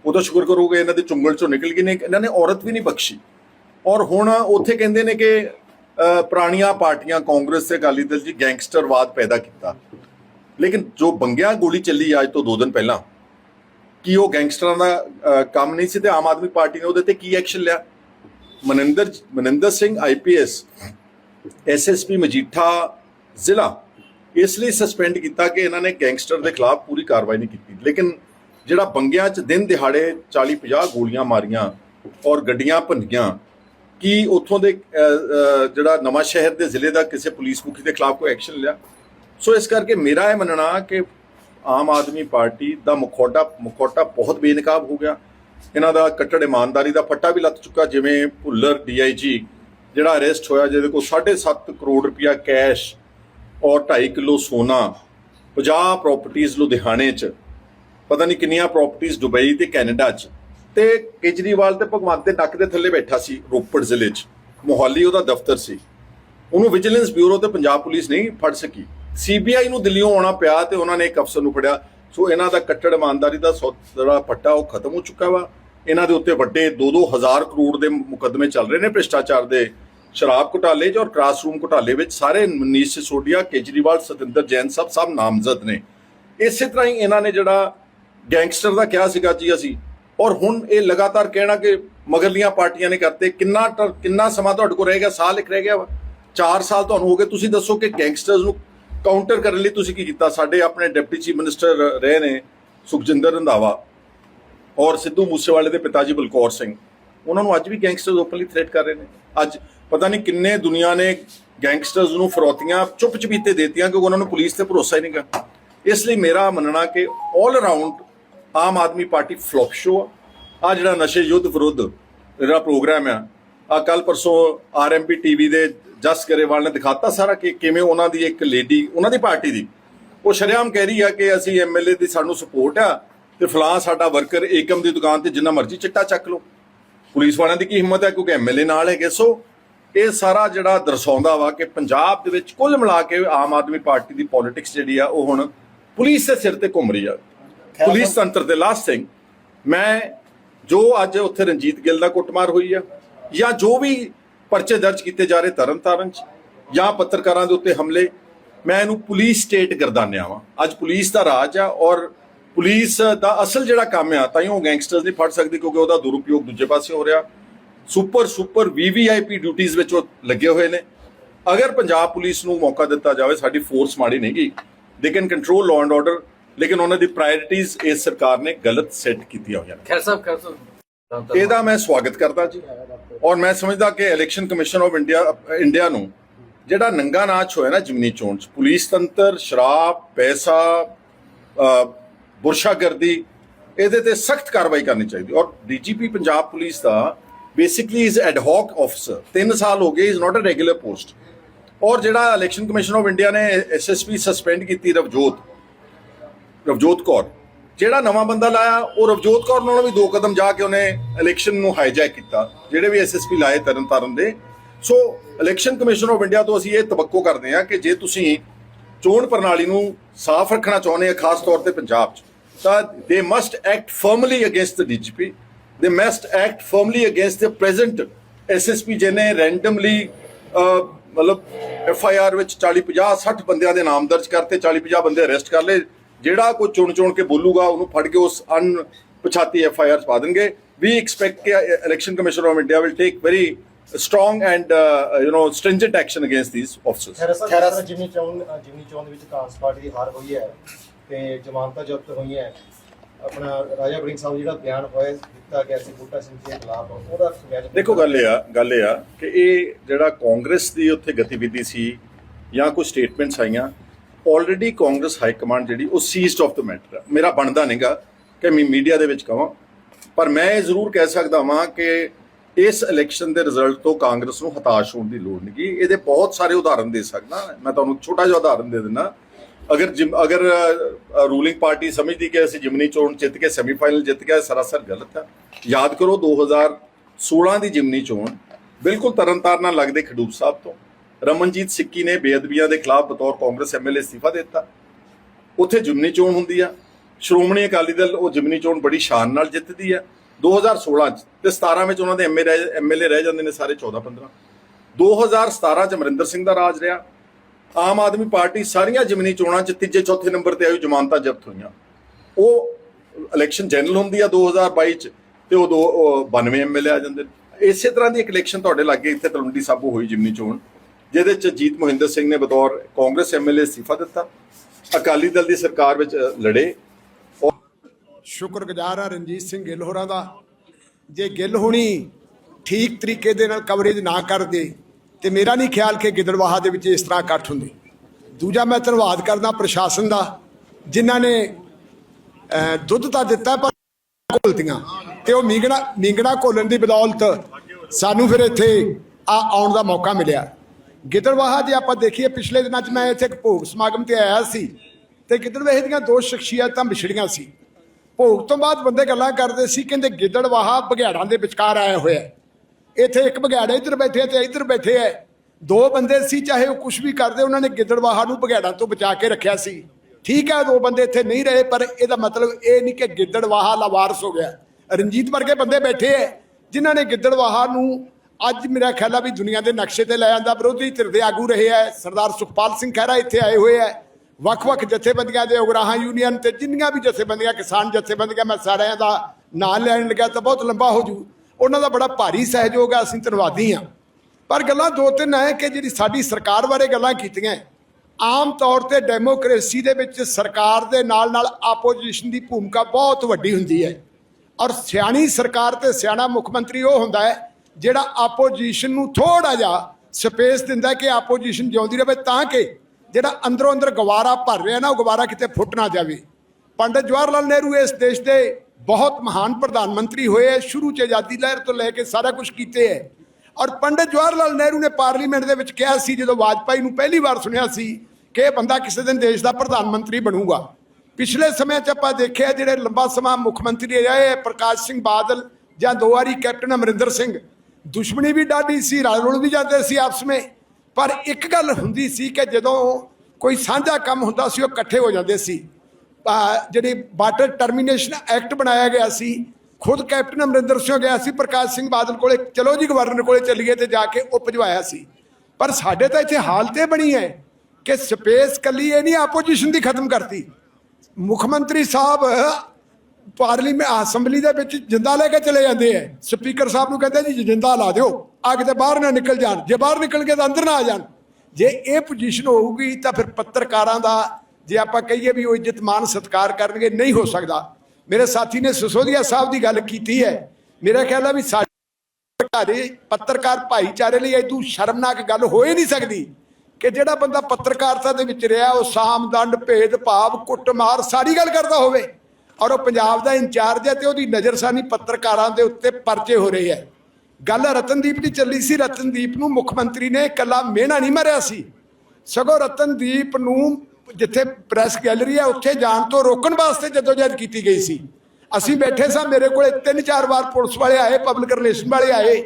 ਉਹ ਤਾਂ ਸ਼ੁਕਰ ਕਰੋਗੇ ਇਹਨਾਂ ਦੇ ਚੁੰਗਲ ਚੋਂ ਨਿਕਲ ਗਈ ਨੇ, ਇਹਨਾਂ ਨੇ ਔਰਤ ਵੀ ਨਹੀਂ ਬਖਸ਼ੀ। ਔਰ ਹੁਣ ਉੱਥੇ ਕਹਿੰਦੇ ਨੇ ਕਿ ਪੁਰਾਣੀਆਂ ਪਾਰਟੀਆਂ ਕਾਂਗਰਸ ਤੇ ਅਕਾਲੀ ਦਲ ਜੀ ਗੈਂਗਸਟਰਵਾਦ ਪੈਦਾ ਕੀਤਾ। ਲੇਕਿਨ ਜੋ ਬੰਗਿਆ ਗੋਲੀ ਚੱਲੀ ਅੱਜ ਤੋਂ 2 ਦਿਨ ਪਹਿਲਾਂ, ਕੀ ਉਹ ਗੈਂਗਸਟਰਾਂ ਦਾ ਕੰਮ ਨਹੀਂ ਸੀ ਤੇ ਆਮ ਆਦਮੀ ਪਾਰਟੀ ਨੇ ਉਹਦੇ ਤੇ ਕੀ ਐਕਸ਼ਨ ਲਿਆ? ਮਨਿੰਦਰ ਮਨਿੰਦਰ ਸਿੰਘ ਆਈਪੀਐਸ ਐਸਐਸਪੀ ਮਜੀਠਾ ਜ਼ਿਲ੍ਹਾ ਇਸ ਲਈ ਸਸਪੈਂਡ ਕੀਤਾ ਕਿ ਇਹਨਾਂ ਨੇ ਗੈਂਗਸਟਰ ਦੇ ਖਿਲਾਫ ਪੂਰੀ ਕਾਰਵਾਈ ਨਹੀਂ ਕੀਤੀ। ਲੇਕਿਨ ਜਿਹੜਾ ਬੰਗਿਆਂ 'ਚ ਦਿਨ ਦਿਹਾੜੇ 40 50 ਗੋਲੀਆਂ ਮਾਰੀਆਂ ਔਰ ਗੱਡੀਆਂ ਭੰਨੀਆਂ, ਕੀ ਉੱਥੋਂ ਦੇ ਜਿਹੜਾ ਨਵਾਂ ਸ਼ਹਿਰ ਦੇ ਜ਼ਿਲ੍ਹੇ ਦਾ ਕਿਸੇ ਪੁਲਿਸ ਮੁਖੀ ਦੇ ਖਿਲਾਫ ਕੋਈ ਐਕਸ਼ਨ ਲਿਆ? ਸੋ ਇਸ ਕਰਕੇ ਮੇਰਾ ਇਹ ਮੰਨਣਾ ਕਿ ਆਮ ਆਦਮੀ ਪਾਰਟੀ ਦਾ ਮੁਖੌਟਾ ਮੁਖੌਟਾ ਬਹੁਤ ਬੇਨਕਾਬ ਹੋ ਗਿਆ। ਇਹਨਾਂ ਦਾ ਕੱਟੜ ਇਮਾਨਦਾਰੀ ਦਾ ਫੱਟਾ ਵੀ ਲੱਤ ਚੁੱਕਾ, ਜਿਵੇਂ ਭੁੱਲਰ ਡੀਆਈਜੀ, ਜਿਹੜਾ ਅਰੈਸਟ ਹੋਇਆ, ਜਿਹਦੇ ਕੋਲ 7.5 ਕਰੋੜ ਰੁਪਇਆ ਕੈਸ਼ ਔਰ 2.5 ਕਿਲੋ ਸੋਨਾ 50 ਪ੍ਰਾਪਰਟੀਆਂ ਲੁਧਿਆਣੇ 'ਚ ਪਤਾ ਨਹੀਂ ਕਿੰਨੀਆਂ ਪ੍ਰਾਪਰਟੀਆਂ ਦੁਬਈ ਤੇ ਕੈਨੇਡਾ 'ਚ। ਤੇ ਕੇਜਰੀਵਾਲ ਤੇ ਭਗਵੰਤ ਦੇ ਨੱਕ ਦੇ ਥੱਲੇ ਬੈਠਾ ਸੀ ਰੋਪੜ ਜ਼ਿਲ੍ਹੇ 'ਚ। ਮੋਹਾਲੀ ਉਹਦਾ ਦਫ਼ਤਰ ਸੀ। ਉਹਨੂੰ ਵਿਜੀਲੈਂਸ ਬਿਊਰੋ ਤੇ ਪੰਜਾਬ ਪੁਲਿਸ ਨਹੀਂ ਫੜ ਸਕੀ। ਸੀਬੀਆਈ ਨੂੰ ਦਿੱਲੀੋਂ ਆਉਣਾ ਪਿਆ ਤੇ ਉਹਨਾਂ ਨੇ ਇੱਕ ਅਫਸਰ ਨੂੰ ਫੜਿਆ। ਸੋ ਇਹਨਾਂ ਦਾ ਕੱਟੜ ਇਮਾਨਦਾਰੀ ਦਾ ਸੌ- ਜਿਹੜਾ ਪੱਟਾ ਉਹ ਖਤਮ ਹੋ ਚੁੱਕਾ ਵਾ। ਇਹਨਾਂ ਦੇ ਉੱਤੇ ਵੱਡੇ 2-2 ਹਜ਼ਾਰ ਕਰੋੜ ਦੇ ਮੁਕੱਦਮੇ ਚੱਲ ਰਹੇ ਨੇ ਭ੍ਰਿਸ਼ਟਾਚਾਰ ਦੇ ਸ਼ਰਾਬ ਘੁਟਾਲੇ 'ਚ ਔਰ ਕਲਾਸਰੂਮ ਘੁਟਾਲੇ ਵਿੱਚ। ਸਾਰੇ ਮਨੀਸ਼ ਸਿਸੋਡੀਆ ਕੇਜਰੀਵਾਲ, ਸਤਿੰਦਰ ਜੈਨ ਸਭ ਸਭ ਨਾਮਜ਼ਦ ਨੇ। ਇਸੇ ਤਰ੍ਹਾਂ ਹੀ ਇਹਨਾਂ ਨੇ ਜਿਹੜਾ ਗੈਂਗਸਟਰ ਦਾ ਕਿਹਾ ਸੀਗਾ ਜੀ ਅਸੀਂ। ਔਰ ਹੁਣ ਇਹ ਲਗਾਤਾਰ ਕਹਿਣਾ ਕਿ ਮਗਰਲੀਆਂ ਪਾਰਟੀਆਂ ਨੇ ਕਰਤੇ, ਕਿੰਨਾ ਟ- ਕਿੰਨਾ ਸਮਾਂ ਤੁਹਾਡੇ ਕੋਲ ਰਹਿ ਗਿਆ? ਸਾਲ ਇੱਕ ਰਹਿ ਗਿਆ ਵਾ। 4 ਸਾਲ ਤੁਹਾਨੂੰ ਹੋ ਗਏ। ਤੁਸੀਂ ਦੱਸੋ ਕਿ ਗੈਂਗਸਟਰਸ ਨੂੰ ਕਾਊਂਟਰ ਕਰਨ ਲਈ ਤੁਸੀਂ ਕੀ ਕੀਤਾ? ਸਾਡੇ ਆਪਣੇ ਡਿਪਟੀ ਚੀਫ ਮਿਨਿਸਟਰ ਰਹੇ ਨੇ ਸੁਖਜਿੰਦਰ ਰੰਧਾਵਾ ਔਰ ਸਿੱਧੂ ਮੂਸੇਵਾਲੇ ਦੇ ਪਿਤਾ ਜੀ ਬਲਕੌਰ ਸਿੰਘ। ਉਹਨਾਂ ਨੂੰ ਅੱਜ ਵੀ ਗੈਂਗਸਟਰਸ ਓਪਨਲੀ ਥ੍ਰੈਟ ਕਰ ਰਹੇ ਨੇ। ਅੱਜ ਪਤਾ ਨਹੀਂ ਕਿੰਨੇ ਦੁਨੀਆ ਨੇ ਗੈਂਗਸਟਰਸ ਨੂੰ ਫਰੋਤੀਆਂ ਚੁੱਪ ਚਪੀਤੇ ਦੇਤੀਆਂ ਕਿਉਂਕਿ ਉਹਨਾਂ ਨੂੰ ਪੁਲਿਸ ਤੇ ਭਰੋਸਾ ਹੀ ਨਹੀਂਗਾ। ਇਸ ਲਈ ਮੇਰਾ ਮੰਨਣਾ ਕਿ 올 around Aam Aadmi Party flop show ਆ। ਆਹ ਜਿਹੜਾ ਨਸ਼ੇ ਯੁੱਧ ਵਿਰੁੱਧ ਜਿਹੜਾ ਪ੍ਰੋਗਰਾਮ ਆ ਆ ਕੱਲ ਪਰਸੋਂ ਆਰਐਮਪੀ ਟੀਵੀ ਦੇ ਜਸ ਗਰੇਵਾਲ ਨੇ ਦਿਖਾਤਾ ਸਾਰਾ ਕਿ ਕਿਵੇਂ ਉਹਨਾਂ ਦੀ ਇੱਕ ਲੇਡੀ, ਉਹਨਾਂ ਦੀ ਪਾਰਟੀ ਦੀ, ਉਹ ਸ਼ਰੇਆਮ ਕਹਿ ਰਹੀ ਆ ਕਿ ਅਸੀਂ ਐਮਐਲਏ ਦੀ ਸਾਨੂੰ ਸਪੋਰਟ ਆ ਤੇ ਫਲਾਂ ਸਾਡਾ ਵਰਕਰ ਏਕਮ ਦੀ ਦੁਕਾਨ ਤੇ ਜਿੰਨਾ ਮਰਜ਼ੀ ਚਿੱਟਾ ਚੱਕ ਲਓ। ਪੁਲਿਸ ਵਾਲਿਆਂ ਦੀ ਕੀ ਹਿੰਮਤ ਹੈ ਕਿਉਂਕਿ ਐਮਐਲਏ ਨਾਲ ਹੈਗੇ। ਸੋ ਇਹ ਸਾਰਾ ਜਿਹੜਾ ਦਰਸਾਉਂਦਾ ਵਾ ਕਿ ਪੰਜਾਬ ਦੇ ਵਿੱਚ ਕੁੱਲ ਮਿਲਾ ਕੇ ਆਮ ਆਦਮੀ ਪਾਰਟੀ ਦੀ ਪੋਲਿਟਿਕਸ ਜਿਹੜੀ ਆ, ਉਹ ਹੁਣ ਪੁਲਿਸ ਦੇ ਸਿਰ ਤੇ ਘੁੰਮ ਰਹੀ ਆ। ਪੁਲਿਸ ਤੰਤਰ ਦੇ ਲਾਸਟ ਥਿੰਗ ਮੈਂ ਜੋ ਅੱਜ ਉੱਥੇ ਰਣਜੀਤ ਗਿੱਲ ਦਾ ਕੁੱਟਮਾਰ ਹੋਈ ਆ ਜਾਂ ਜੋ ਵੀ ਪਰਚੇ ਦਰਜ ਕੀਤੇ ਜਾ ਰਹੇ ਤਰਨ ਤਾਰਨ ਚ ਜਾਂ ਪੱਤਰਕਾਰਾਂ ਦੇ ਉੱਤੇ ਹਮਲੇ ਮੈਂ ਇਹਨੂੰ ਪੁਲਿਸ ਸਟੇਟ ਗਰਦਾਨਿਆ ਵਾਂ। ਅੱਜ ਪੁਲਿਸ ਦਾ ਰਾਜ ਆ ਔਰ ਪੁਲਿਸ ਦਾ ਅਸਲ ਜਿਹੜਾ ਕੰਮ ਆ ਤਾਂ ਹੀ ਉਹ ਗੈਂਗਸਟਰਸ ਨਹੀਂ ਫੜ ਸਕਦੀ ਕਿਉਂਕਿ ਉਹਦਾ ਦੁਰਉਪਯੋਗ ਦੂਜੇ ਪਾਸੇ ਹੋ ਰਿਹਾ। ਸੁਪਰ ਸੁਪਰ ਵੀਵੀਆਈਪੀ ਡਿਊਟੀਆਂ ਵਿੱਚ ਉਹ ਲੱਗੇ ਹੋਏ ਨੇ। ਅਗਰ ਪੰਜਾਬ ਪੁਲਿਸ ਨੂੰ ਮੌਕਾ ਦਿੱਤਾ ਜਾਵੇ ਸਾਡੀ ਫੋਰਸ ਮਾੜੀ ਨਹੀਂ ਗੀ। They can control law and order ਲੇਕਿਨ ਉਹਨਾਂ ਦੀ ਪ੍ਰਾਇੋਰਟੀਜ਼ ਇਸ ਸਰਕਾਰ ਨੇ ਗਲਤ ਸੈੱਟ ਕੀਤੀਆਂ ਹੋਈਆਂ ਨੇ। ਖੈਰ ਸਾਹਿਬ ਖੈਰ ਸਾਹਿਬ। ਇਹਦਾ ਮੈਂ ਸਵਾਗਤ ਕਰਦਾ ਜੀ। ਔਰ ਮੈਂ ਸਮਝਦਾ ਕਿ election commission of India India ਨੂੰ ਜਿਹੜਾ ਨੰਗਾ ਨਾਚ ਹੋਇਆ ਨਾ ਜਿਮਨੀ ਚੋਣ ਚ ਪੁਲਿਸ ਤੰਤਰ ਸ਼ਰਾਬ ਪੈਸਾ ਬੁਰਸ਼ਾਗਰਦੀ ਇਹਦੇ ਤੇ ਸਖਤ ਕਾਰਵਾਈ ਕਰਨੀ ਚਾਹੀਦੀ। ਔਰ DGP Punjab police the basically is ad hoc officer 3 ਸਾਲ ਹੋ ਗਏ is not a regular post ਔਰ ਜਿਹੜਾ ਇਲੈਕਸ਼ਨ ਕਮਿਸ਼ਨ ਆਫ ਇੰਡੀਆ ਨੇ ਐਸਐਸਪੀ ਸਸਪੈਂਡ ਕੀਤੀ ਰਵਜੋਤ ਰਵਜੋਤ ਕੌਰ। ਜਿਹੜਾ ਨਵਾਂ ਬੰਦਾ ਲਾਇਆ, ਉਹ ਰਵਜੋਤ ਕੌਰ ਨਾਲੋਂ ਵੀ ਦੋ ਕਦਮ ਜਾ ਕੇ ਉਹਨੇ ਇਲੈਕਸ਼ਨ ਨੂੰ ਹਾਈਜੈਕ ਕੀਤਾ, ਜਿਹੜੇ ਵੀ ਐਸਐਸਪੀ ਲਾਏ ਤਰਨ ਤਾਰਨ ਦੇ। So election commission of India ਤੋਂ ਅਸੀਂ ਇਹ ਤਵੱਕੋ ਕਰਦੇ ਹਾਂ ਕਿ ਜੇ ਤੁਸੀਂ ਚੋਣ ਪ੍ਰਣਾਲੀ ਨੂੰ ਸਾਫ਼ ਰੱਖਣਾ ਚਾਹੁੰਦੇ ਆ ਖਾਸ ਤੌਰ ਤੇ ਪੰਜਾਬ 'ਚ, ਤਾਂ they must act firmly against the DGP they must act firmly against the present SSP ਜਿਹਨੇ ਰੈਂਡਮਲੀ ਮਤਲਬ ਐਫ ਆਈ ਆਰ ਵਿੱਚ 40 50 60 ਬੰਦਿਆਂ ਦੇ ਨਾਮ ਦਰਜ ਕਰਤੇ 40 50 ਬੰਦੇ ਅਰੈਸਟ ਕਰ ਲਏ ਜਿਹੜਾ ਕੋਈ ਚੁਣ ਚੁਣ ਕੇ ਬੋਲੂਗਾ ਉਹਨੂੰ ਫੜ ਕੇ ਉਸ ਅਨ ਪਛਾਤੀ ਐਫ ਆਈ ਆਰ ਪਾ ਦੇਣਗੇ। ਵੀ ਐਕਸਪੈਕਟ ਕਿ election commission of India will take very strong and uh, you know stringent action against these officers. Khaira Khaira ਜਿਮਨੀ ਦੇ ਵਿੱਚ ਕਾਂਗਰਸ ਪਾਰਟੀ ਦੀ ਹਾਰ ਹੋਈ ਹੈ ਤੇ ਜ਼ਮਾਨਤਾਂ ਜ਼ਬਤ ਹੋਈਆਂ ਆਪਣਾ ਰਾਜਾ ਬੜਿੰਗ ਸਾਹਿਬ ਜਿਹੜਾ ਬਿਆਨ ਹੋਇਆ ਦਿੱਤਾ ਗਿਆ ਸੀ ਬੂਟਾ ਸਿੰਘ ਦੇ ਖਿਲਾਫ ਉਹਦਾ ਦੇਖੋ ਗੱਲ ਇਹ ਆ ਗੱਲ ਇਹ ਆ ਕਿ ਇਹ ਜਿਹੜਾ ਕਾਂਗਰਸ ਦੀ ਉੱਥੇ ਗਤੀਵਿਧੀ ਸੀ ਜਾਂ ਕੋਈ ਸਟੇਟਮੈਂਟਸ ਆਈਆਂ ਆਲਰੇਡੀ ਕਾਂਗਰਸ ਹਾਈ ਕਮਾਂਡ ਜਿਹੜੀ ਉਹ ਸੀਜ਼ਡ ਆਫ ਦ ਮੈਟਰ ਮੇਰਾ ਬਣਦਾ ਨਹੀਂਗਾ ਕਿ ਮੈਂ ਮੀਡੀਆ ਦੇ ਵਿੱਚ ਕਹਾਂ ਪਰ ਮੈਂ ਇਹ ਜ਼ਰੂਰ ਕਹਿ ਸਕਦਾ ਹਾਂ ਕਿ ਇਸ ਇਲੈਕਸ਼ਨ ਦੇ ਰਿਜ਼ਲਟ ਤੋਂ ਕਾਂਗਰਸ ਨੂੰ ਹਤਾਸ਼ ਹੋਣ ਦੀ ਲੋੜ ਨਹੀਂ ਇਹਦੇ ਬਹੁਤ ਸਾਰੇ ਉਦਾਹਰਨ ਦੇ ਸਕਦਾ। ਮੈਂ ਤੁਹਾਨੂੰ ਛੋਟਾ ਜਿਹਾ ਉਦਾਹਰਨ ਦੇ ਦਿੰਦਾ। ਅਗਰ ਜਿਮ- ਅਗਰ ਰੂਲਿੰਗ ਪਾਰਟੀ ਸਮਝਦੀ ਕਿ ਅਸੀਂ ਜਿਮਨੀ ਚੋਣ ਜਿੱਤ ਕੇ ਸੈਮੀਫਾਈਨਲ ਜਿੱਤ ਗਿਆ ਸਰਾਸਰ ਗਲਤ ਹੈ ਯਾਦ ਕਰੋ 2016 ਦੀ ਜਿਮਨੀ ਚੋਣ ਬਿਲਕੁਲ ਤਰਨਤਾਰਨ ਨਾਲ ਲੱਗਦੇ ਖਡੂਰ ਸਾਹਿਬ ਤੋਂ। ਰਮਨਜੀਤ ਸਿੱਕੀ ਨੇ ਬੇਅਦਬੀਆਂ ਦੇ ਖਿਲਾਫ ਬਤੌਰ ਕਾਂਗਰਸ ਐਮਐਲਏ ਅਸਤੀਫਾ ਦੇ ਦਿੱਤਾ। ਉੱਥੇ ਜਿਮਨੀ ਚੋਣ ਹੁੰਦੀ ਆ। ਸ਼੍ਰੋਮਣੀ ਅਕਾਲੀ ਦਲ ਉਹ ਜਿਮਨੀ ਚੋਣ ਬੜੀ ਸ਼ਾਨ ਨਾਲ ਜਿੱਤਦੀ ਆ। 2016 ਚ ਤੇ 17 ਵਿੱਚ ਉਹਨਾਂ ਦੇ ਐਮਐਲਏ ਐਮਐਲਏ ਰਹਿ ਜਾਂਦੇ ਨੇ ਸਾਰੇ 14 15 2017 ਚ ਅਮਰਿੰਦਰ ਸਿੰਘ ਦਾ ਰਾਜ ਰਿਹਾ। ਆਮ ਆਦਮੀ ਪਾਰਟੀ ਸਾਰੀਆਂ ਜਿਮਨੀ ਚੋਣਾਂ ਚ ਤੀਜੇ, ਚੌਥੇ ਨੰਬਰ ਤੇ ਆਈ ਜ਼ਮਾਨਤਾਂ ਜ਼ਬਤ ਹੋਈਆਂ। ਉਹ ਇਲੈਕਸ਼ਨ ਜਨਰਲ ਹੁੰਦੀ ਆ 2022 ਚ ਤੇ ਉਹ ਦੋ ਉਹ 92 ਐਮਐਲਏ ਆ ਜਾਂਦੇ ਨੇ। ਇਸੇ ਤਰ੍ਹਾਂ ਦੀ ਇੱਕ ਇਲੈਕਸ਼ਨ ਤੁਹਾਡੇ ਲਾਗੇ ਇੱਥੇ ਤਲਵੰਡੀ ਸਾਬੋ ਹੋਈ ਜਿਮਨੀ ਚੋਣ। ਜਿਹਦੇ ਚ ਜੀਤ ਮੋਹਿੰਦਰ ਸਿੰਘ ਨੇ ਬਤੌਰ ਕਾਂਗਰਸ ਐਮਐਲਏ ਅਸਤੀਫਾ ਦਿੱਤਾ। ਅਕਾਲੀ ਦਲ ਦੀ ਸਰਕਾਰ ਵਿੱਚ ਲੜੇ। ਸ਼ੁਕਰਗੁਜ਼ਾਰ ਆ ਰਣਜੀਤ ਸਿੰਘ ਗਿੱਲ ਹੋਰਾਂ ਦਾ। ਜੇ ਗਿੱਲ ਹੋਣੀ ਠੀਕ ਤਰੀਕੇ ਦੇ ਨਾਲ ਕਵਰੇਜ ਨਾ ਕਰਦੇ, ਤੇ ਮੇਰਾ ਨਹੀਂ ਖਿਆਲ ਕਿ ਗਿੱਦੜਵਾਹਾ ਦੇ ਵਿੱਚ ਇਸ ਤਰ੍ਹਾਂ ਇਕੱਠ ਹੁੰਦੇ। ਦੂਜਾ ਮੈਂ ਧੰਨਵਾਦ ਕਰਦਾ ਪ੍ਰਸ਼ਾਸਨ ਦਾ, ਜਿਨ੍ਹਾਂ ਨੇ ਦੁੱਧ ਤਾਂ ਦਿੱਤਾ ਪਰ ਘੋਲਤੀਆਂ। ਤੇ ਉਹ ਮੀਂਗਣਾ ਮੀਂਗਣਾ ਘੋਲਣ ਦੀ ਬਦੌਲਤ ਸਾਨੂੰ ਫਿਰ ਇੱਥੇ ਆ ਆਉਣ ਦਾ ਮੌਕਾ ਮਿਲਿਆ। ਗਿੱਦੜਵਾਹਾ ਜੇ ਆਪਾਂ ਦੇਖੀਏ, ਪਿਛਲੇ ਦਿਨਾਂ 'ਚ ਮੈਂ ਇੱਥੇ ਇੱਕ ਭੋਗ ਸਮਾਗਮ ਤੇ ਆਇਆ ਸੀ ਤੇ ਗਿੱਦੜਵਾਹੇ ਦੀਆਂ ਦੋ ਸ਼ਖਸੀਅਤਾਂ ਵਿਛੜੀਆਂ ਸੀ। ਭੋਗ ਤੋਂ ਬਾਅਦ ਬੰਦੇ ਗੱਲਾਂ ਕਰਦੇ ਸੀ, ਕਹਿੰਦੇ ਗਿੱਦੜਵਾਹਾ ਬਘਿਆੜਾਂ ਦੇ ਵਿਚਕਾਰ ਆਇਆ ਹੋਇਆ ਇੱਥੇ ਇੱਕ ਬਘਿਆੜਾ ਇੱਧਰ ਬੈਠੇ ਤੇ ਇੱਧਰ ਬੈਠੇ ਐ ਦੋ ਬੰਦੇ ਸੀ, ਚਾਹੇ ਉਹ ਕੁਝ ਵੀ ਕਰਦੇ, ਉਹਨਾਂ ਨੇ ਗਿੱਦੜਵਾਹਾ ਨੂੰ ਬਘਿਆੜਾਂ ਤੋਂ ਬਚਾ ਕੇ ਰੱਖਿਆ ਸੀ। ਠੀਕ ਹੈ, ਦੋ ਬੰਦੇ ਇੱਥੇ ਨਹੀਂ ਰਹੇ, ਪਰ ਇਹਦਾ ਮਤਲਬ ਇਹ ਨਹੀਂ ਕਿ ਗਿੱਦੜਵਾਹਾ ਲਾਵਾਰਸ ਹੋ ਗਿਆ। ਰਣਜੀਤ ਵਰਗੇ ਬੰਦੇ ਬੈਠੇ ਐ ਜਿਨ੍ਹਾਂ ਨੇ ਗਿੱਦੜਵਾਹਾ ਨੂੰ ਅੱਜ ਮੇਰਾ ਖਿਆਲ ਆ ਵੀ ਦੁਨੀਆ ਦੇ ਨਕਸ਼ੇ ਤੇ ਲੈ ਆਂਦਾ ਵਿਰੋਧੀ ਧਿਰ ਦੇ ਆਗੂ ਰਹੇ ਹੈ ਸਰਦਾਰ ਸੁਖਪਾਲ ਸਿੰਘ ਖਹਿਰਾ ਇੱਥੇ ਆਏ ਹੋਏ ਹੈ ਵੱਖ-ਵੱਖ ਜਥੇਬੰਦੀਆਂ ਦੇ ਉਗਰਾਹਾਂ ਯੂਨੀਅਨ ਤੇ ਜਿੰਨੀਆਂ ਵੀ ਜਥੇਬੰਦੀਆਂ, ਕਿਸਾਨ ਜਥੇਬੰਦੀਆਂ, ਮੈਂ ਸਾਰਿਆਂ ਦਾ ਨਾਂ ਲੈਣ ਲੱਗਾ ਤਾਂ ਬਹੁਤ ਲੰਬਾ ਹੋ ਜੂ। ਉਹਨਾਂ ਦਾ ਬੜਾ ਭਾਰੀ ਸਹਿਯੋਗ ਹੈ ਅਸੀਂ ਧੰਨਵਾਦੀ ਹਾਂ। ਪਰ ਗੱਲਾਂ ਦੋ ਤਿੰਨ ਹੈ ਕਿ ਜਿਹੜੀ ਸਾਡੀ ਸਰਕਾਰ ਬਾਰੇ ਗੱਲਾਂ ਕੀਤੀਆਂ, ਆਮ ਤੌਰ ਤੇ ਡੈਮੋਕ੍ਰੇਸੀ ਦੇ ਵਿੱਚ ਸਰਕਾਰ ਦੇ ਨਾਲ ਨਾਲ ਆਪੋਜੀਸ਼ਨ ਦੀ ਭੂਮਿਕਾ ਬਹੁਤ ਵੱਡੀ ਹੁੰਦੀ ਹੈ। ਔਰ ਸਿਆਣੀ ਸਰਕਾਰ ਤੇ ਸਿਆਣਾ ਮੁੱਖ ਮੰਤਰੀ ਉਹ ਹੁੰਦਾ ਹੈ ਜਿਹੜਾ ਆਪੋਜੀਸ਼ਨ ਨੂੰ ਥੋੜਾ ਜਿਹਾ ਸਪੇਸ ਦਿੰਦਾ ਕਿ ਆਪੋਜੀਸ਼ਨ ਜਿਉਂਦੀ ਰਹੇ ਤਾਂ ਕਿ ਜਿਹੜਾ ਅੰਦਰੋਂ ਅੰਦਰ ਗਵਾਰਾ ਭਰ ਰਿਹਾ ਨਾ ਉਹ ਗਵਾਰਾ ਕਿਤੇ ਫੁੱਟ ਨਾ ਜਾਵੇ। ਪੰਡਤ ਜਵਾਹਰ ਲਾਲ ਨਹਿਰੂ ਇਸ ਦੇਸ਼ ਦੇ ਬਹੁਤ ਮਹਾਨ ਪ੍ਰਧਾਨ ਮੰਤਰੀ ਹੋਏ ਹੈ ਸ਼ੁਰੂ ਚ ਆਜ਼ਾਦੀ ਲਹਿਰ ਤੋਂ ਲੈ ਕੇ ਸਾਰਾ ਕੁਝ ਕੀਤੇ ਹੈ। ਔਰ ਪੰਡਤ ਜਵਾਹਰ ਲਾਲ ਨਹਿਰੂ ਨੇ ਪਾਰਲੀਮੈਂਟ ਦੇ ਵਿੱਚ ਕਿਹਾ ਸੀ ਜਦੋਂ ਵਾਜਪਾਈ ਨੂੰ ਪਹਿਲੀ ਵਾਰ ਸੁਣਿਆ ਸੀ ਕਿ ਇਹ ਬੰਦਾ ਕਿਸੇ ਦਿਨ ਦੇਸ਼ ਦਾ ਪ੍ਰਧਾਨ ਮੰਤਰੀ ਬਣੂਗਾ। ਪਿਛਲੇ ਸਮੇਂ 'ਚ ਆਪਾਂ ਦੇਖਿਆ ਜਿਹੜੇ ਲੰਬਾ ਸਮਾਂ ਮੁੱਖ ਮੰਤਰੀ ਰਹੇ ਹੈ, ਪ੍ਰਕਾਸ਼ ਸਿੰਘ ਬਾਦਲ ਜਾਂ ਦੋ ਵਾਰੀ ਕੈਪਟਨ ਅਮਰਿੰਦਰ ਸਿੰਘ ਦੁਸ਼ਮਣੀ ਵੀ ਡਾਢੀ ਸੀ, ਰਲ ਰੁਲ ਵੀ ਜਾਂਦੇ ਸੀ ਆਪਸ ਵਿੱਚ। ਪਰ ਇੱਕ ਗੱਲ ਹੁੰਦੀ ਸੀ ਕਿ ਜਦੋਂ ਕੋਈ ਸਾਂਝਾ ਕੰਮ ਹੁੰਦਾ ਸੀ, ਉਹ ਇਕੱਠੇ ਹੋ ਜਾਂਦੇ ਸੀ। ਅਹ ਜਿਹੜੀ ਵਾਟਰ ਟਰਮੀਨੇਸ਼ਨ ਐਕਟ ਬਣਾਇਆ ਗਿਆ ਸੀ, ਖੁਦ ਕੈਪਟਨ ਅਮਰਿੰਦਰ ਸਿੰਘ ਗਿਆ ਸੀ, ਪ੍ਰਕਾਸ਼ ਸਿੰਘ ਬਾਦਲ ਕੋਲੇ, ਚਲੋ ਜੀ ਗਵਰਨਰ ਕੋਲੇ ਚੱਲੀਏ ਤੇ ਜਾ ਕੇ ਉਹ ਭਜਵਾਇਆ ਸੀ। ਪਰ ਸਾਡੇ ਤਾਂ ਇੱਥੇ ਹਾਲਤ ਇਹ ਬਣੀ ਹੈ ਕਿ ਸਪੇਸ ਕੱਲੀ ਇਹ ਨਹੀਂ, ਆਪੋਜੀਸ਼ਨ ਦੀ ਖਤਮ ਕਰਤੀ। ਮੁੱਖ ਮੰਤਰੀ ਸਾਹਿਬ ਪਾਰਲੀਮੈਂਟ ਅਸੈਂਬਲੀ ਦੇ ਵਿੱਚ ਜਿੰਦਾ ਲੈ ਕੇ ਚਲੇ ਜਾਂਦੇ ਐ। ਸਪੀਕਰ ਸਾਹਿਬ ਨੂੰ ਕਹਿੰਦੇ ਜੀ, ਜਿੰਦਾ ਲਾ ਦਿਓ। ਆ ਕਿਤੇ ਬਾਹਰ ਨਾ ਨਿਕਲ ਜਾਣ। ਜੇ ਬਾਹਰ ਨਿਕਲ ਕੇ ਤਾਂ ਅੰਦਰ ਨਾ ਆ ਜਾਣ। ਜੇ ਇਹ ਪੋਜੀਸ਼ਨ ਹੋਊਗੀ ਤਾਂ ਫਿਰ ਪੱਤਰਕਾਰਾਂ ਦਾ ਜੇ ਆਪਾਂ ਕਹੀਏ ਵੀ ਉਹ ਇੱਜ਼ਤ ਮਾਨ ਸਤਿਕਾਰ ਕਰਨਗੇ, ਨਹੀਂ ਹੋ ਸਕਦਾ। ਮੇਰੇ ਸਾਥੀ ਨੇ ਸਸੋਦੀਆ ਸਾਹਿਬ ਦੀ ਗੱਲ ਕੀਤੀ ਹੈ ਮੇਰਾ ਖਿਆਲ ਹੈ ਵੀ ਸਾਡੇ ਪੱਤਰਕਾਰ ਭਾਈਚਾਰੇ ਲਈ ਇਹ ਤੂੰ ਸ਼ਰਮਨਾਕ ਗੱਲ ਹੋ ਹੀ ਨਹੀਂ ਸਕਦੀ ਕਿ ਜਿਹੜਾ ਬੰਦਾ ਪੱਤਰਕਾਰਤਾ ਦੇ ਵਿੱਚ ਰਿਹਾ, ਉਹ ਸਾਮ ਦੰਡ ਭੇਦ ਭਾਵ ਕੁੱਟਮਾਰ ਸਾਰੀ ਗੱਲ ਕਰਦਾ ਹੋਵੇ। ਔਰ ਉਹ ਪੰਜਾਬ ਦਾ ਇੰਚਾਰਜ ਹੈ ਤੇ ਉਹਦੀ ਨਜ਼ਰਸਾਨੀ ਪੱਤਰਕਾਰਾਂ ਦੇ ਉੱਤੇ ਪਰਚੇ ਹੋ ਰਹੇ ਹੈ। ਗੱਲ ਰਤਨਦੀਪ ਦੀ ਚੱਲੀ ਸੀ। ਰਤਨਦੀਪ ਨੂੰ ਮੁੱਖ ਮੰਤਰੀ ਨੇ ਇਕੱਲਾ ਮਿਹਣਾ ਨਹੀਂ ਮਾਰਿਆ ਸੀ। ਸਗੋਂ ਰਤਨਦੀਪ ਨੂੰ ਜਿੱਥੇ ਪ੍ਰੈਸ ਗੈਲਰੀ ਹੈ, ਉੱਥੇ ਜਾਣ ਤੋਂ ਰੋਕਣ ਵਾਸਤੇ ਜਦੋਜਹਿਦ ਕੀਤੀ ਗਈ ਸੀ। ਅਸੀਂ ਬੈਠੇ ਸਾਂ, ਮੇਰੇ ਕੋਲੇ ਤਿੰਨ ਚਾਰ ਵਾਰ ਪੁਲਿਸ ਵਾਲੇ ਆਏ, ਪਬਲਿਕ ਰਿਲੇਸ਼ਨ ਵਾਲੇ ਆਏ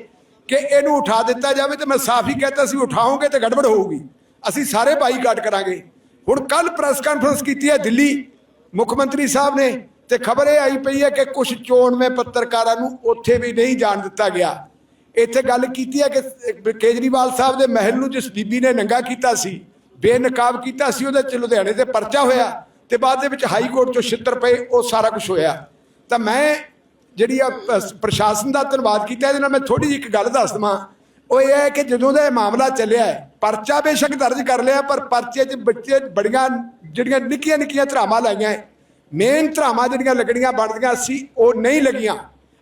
ਕਿ ਇਹਨੂੰ ਉਠਾ ਦਿੱਤਾ ਜਾਵੇ ਤੇ ਮੈਂ ਸਾਫ਼ ਹੀ ਕਹਤਾ ਸੀ ਉਠਾਓਗੇ ਤੇ ਗੜਬੜ ਹੋਊਗੀ। ਅਸੀਂ ਸਾਰੇ ਬਾਈਕਾਟ ਕਰਾਂਗੇ। ਹੁਣ ਕੱਲ ਪ੍ਰੈਸ ਕਾਨਫਰੰਸ ਕੀਤੀ ਹੈ ਦਿੱਲੀ। ਮੁੱਖ ਮੰਤਰੀ ਸਾਹਿਬ ਨੇ ਤੇ ਖਬਰ ਇਹ ਆਈ ਪਈ ਹੈ ਕਿ ਕੁਝ ਚੋਣਵੇਂ ਪੱਤਰਕਾਰਾਂ ਨੂੰ ਉੱਥੇ ਵੀ ਨਹੀਂ ਜਾਣ ਦਿੱਤਾ ਗਿਆ। ਇੱਥੇ ਗੱਲ ਕੀਤੀ ਹੈ ਕਿ ਕੇਜਰੀਵਾਲ ਸਾਹਿਬ ਦੇ ਮਹਿਲ ਨੂੰ ਜਿਸ ਬੀਬੀ ਨੇ ਨੰਗਾ ਕੀਤਾ ਸੀ, ਬੇਨਕਾਬ ਕੀਤਾ ਸੀ, ਉਹਦੇ ਚ ਲੁਧਿਆਣੇ ਤੇ ਪਰਚਾ ਹੋਇਆ ਤੇ ਬਾਅਦ ਦੇ ਵਿੱਚ ਹਾਈ ਕੋਰਟ ਚੋਂ ਛਿੱਤਰ ਪਏ, ਉਹ ਸਾਰਾ ਕੁਝ ਹੋਇਆ। ਤਾਂ ਮੈਂ ਜਿਹੜੀ ਆ ਪ੍ਰਸ਼ਾਸਨ ਦਾ ਧੰਨਵਾਦ ਕੀਤਾ, ਇਹਦੇ ਨਾਲ ਮੈਂ ਥੋੜੀ ਜਿਹੀ ਇੱਕ ਗੱਲ ਦੱਸ ਦਵਾਂ। ਉਹ ਇਹ ਹੈ ਕਿ ਜਦੋਂ ਦਾ ਇਹ ਮਾਮਲਾ ਚੱਲਿਆ ਪਰਚਾ ਬੇਸ਼ੱਕ ਦਰਜ ਕਰ ਲਿਆ, ਪਰ ਪਰਚੇ 'ਚ ਬੱਚੇ ਬੜੀਆਂ, ਜਿਹੜੀਆਂ ਨਿੱਕੀਆਂ ਨਿੱਕੀਆਂ ਧਰਾਵਾਂ ਲਾਈਆਂ ਮੇਨ ਧਰਾਵਾਂ ਜਿਹੜੀਆਂ ਲੱਗਣੀਆਂ, ਬਣਦੀਆਂ ਸੀ, ਉਹ ਨਹੀਂ ਲੱਗੀਆਂ।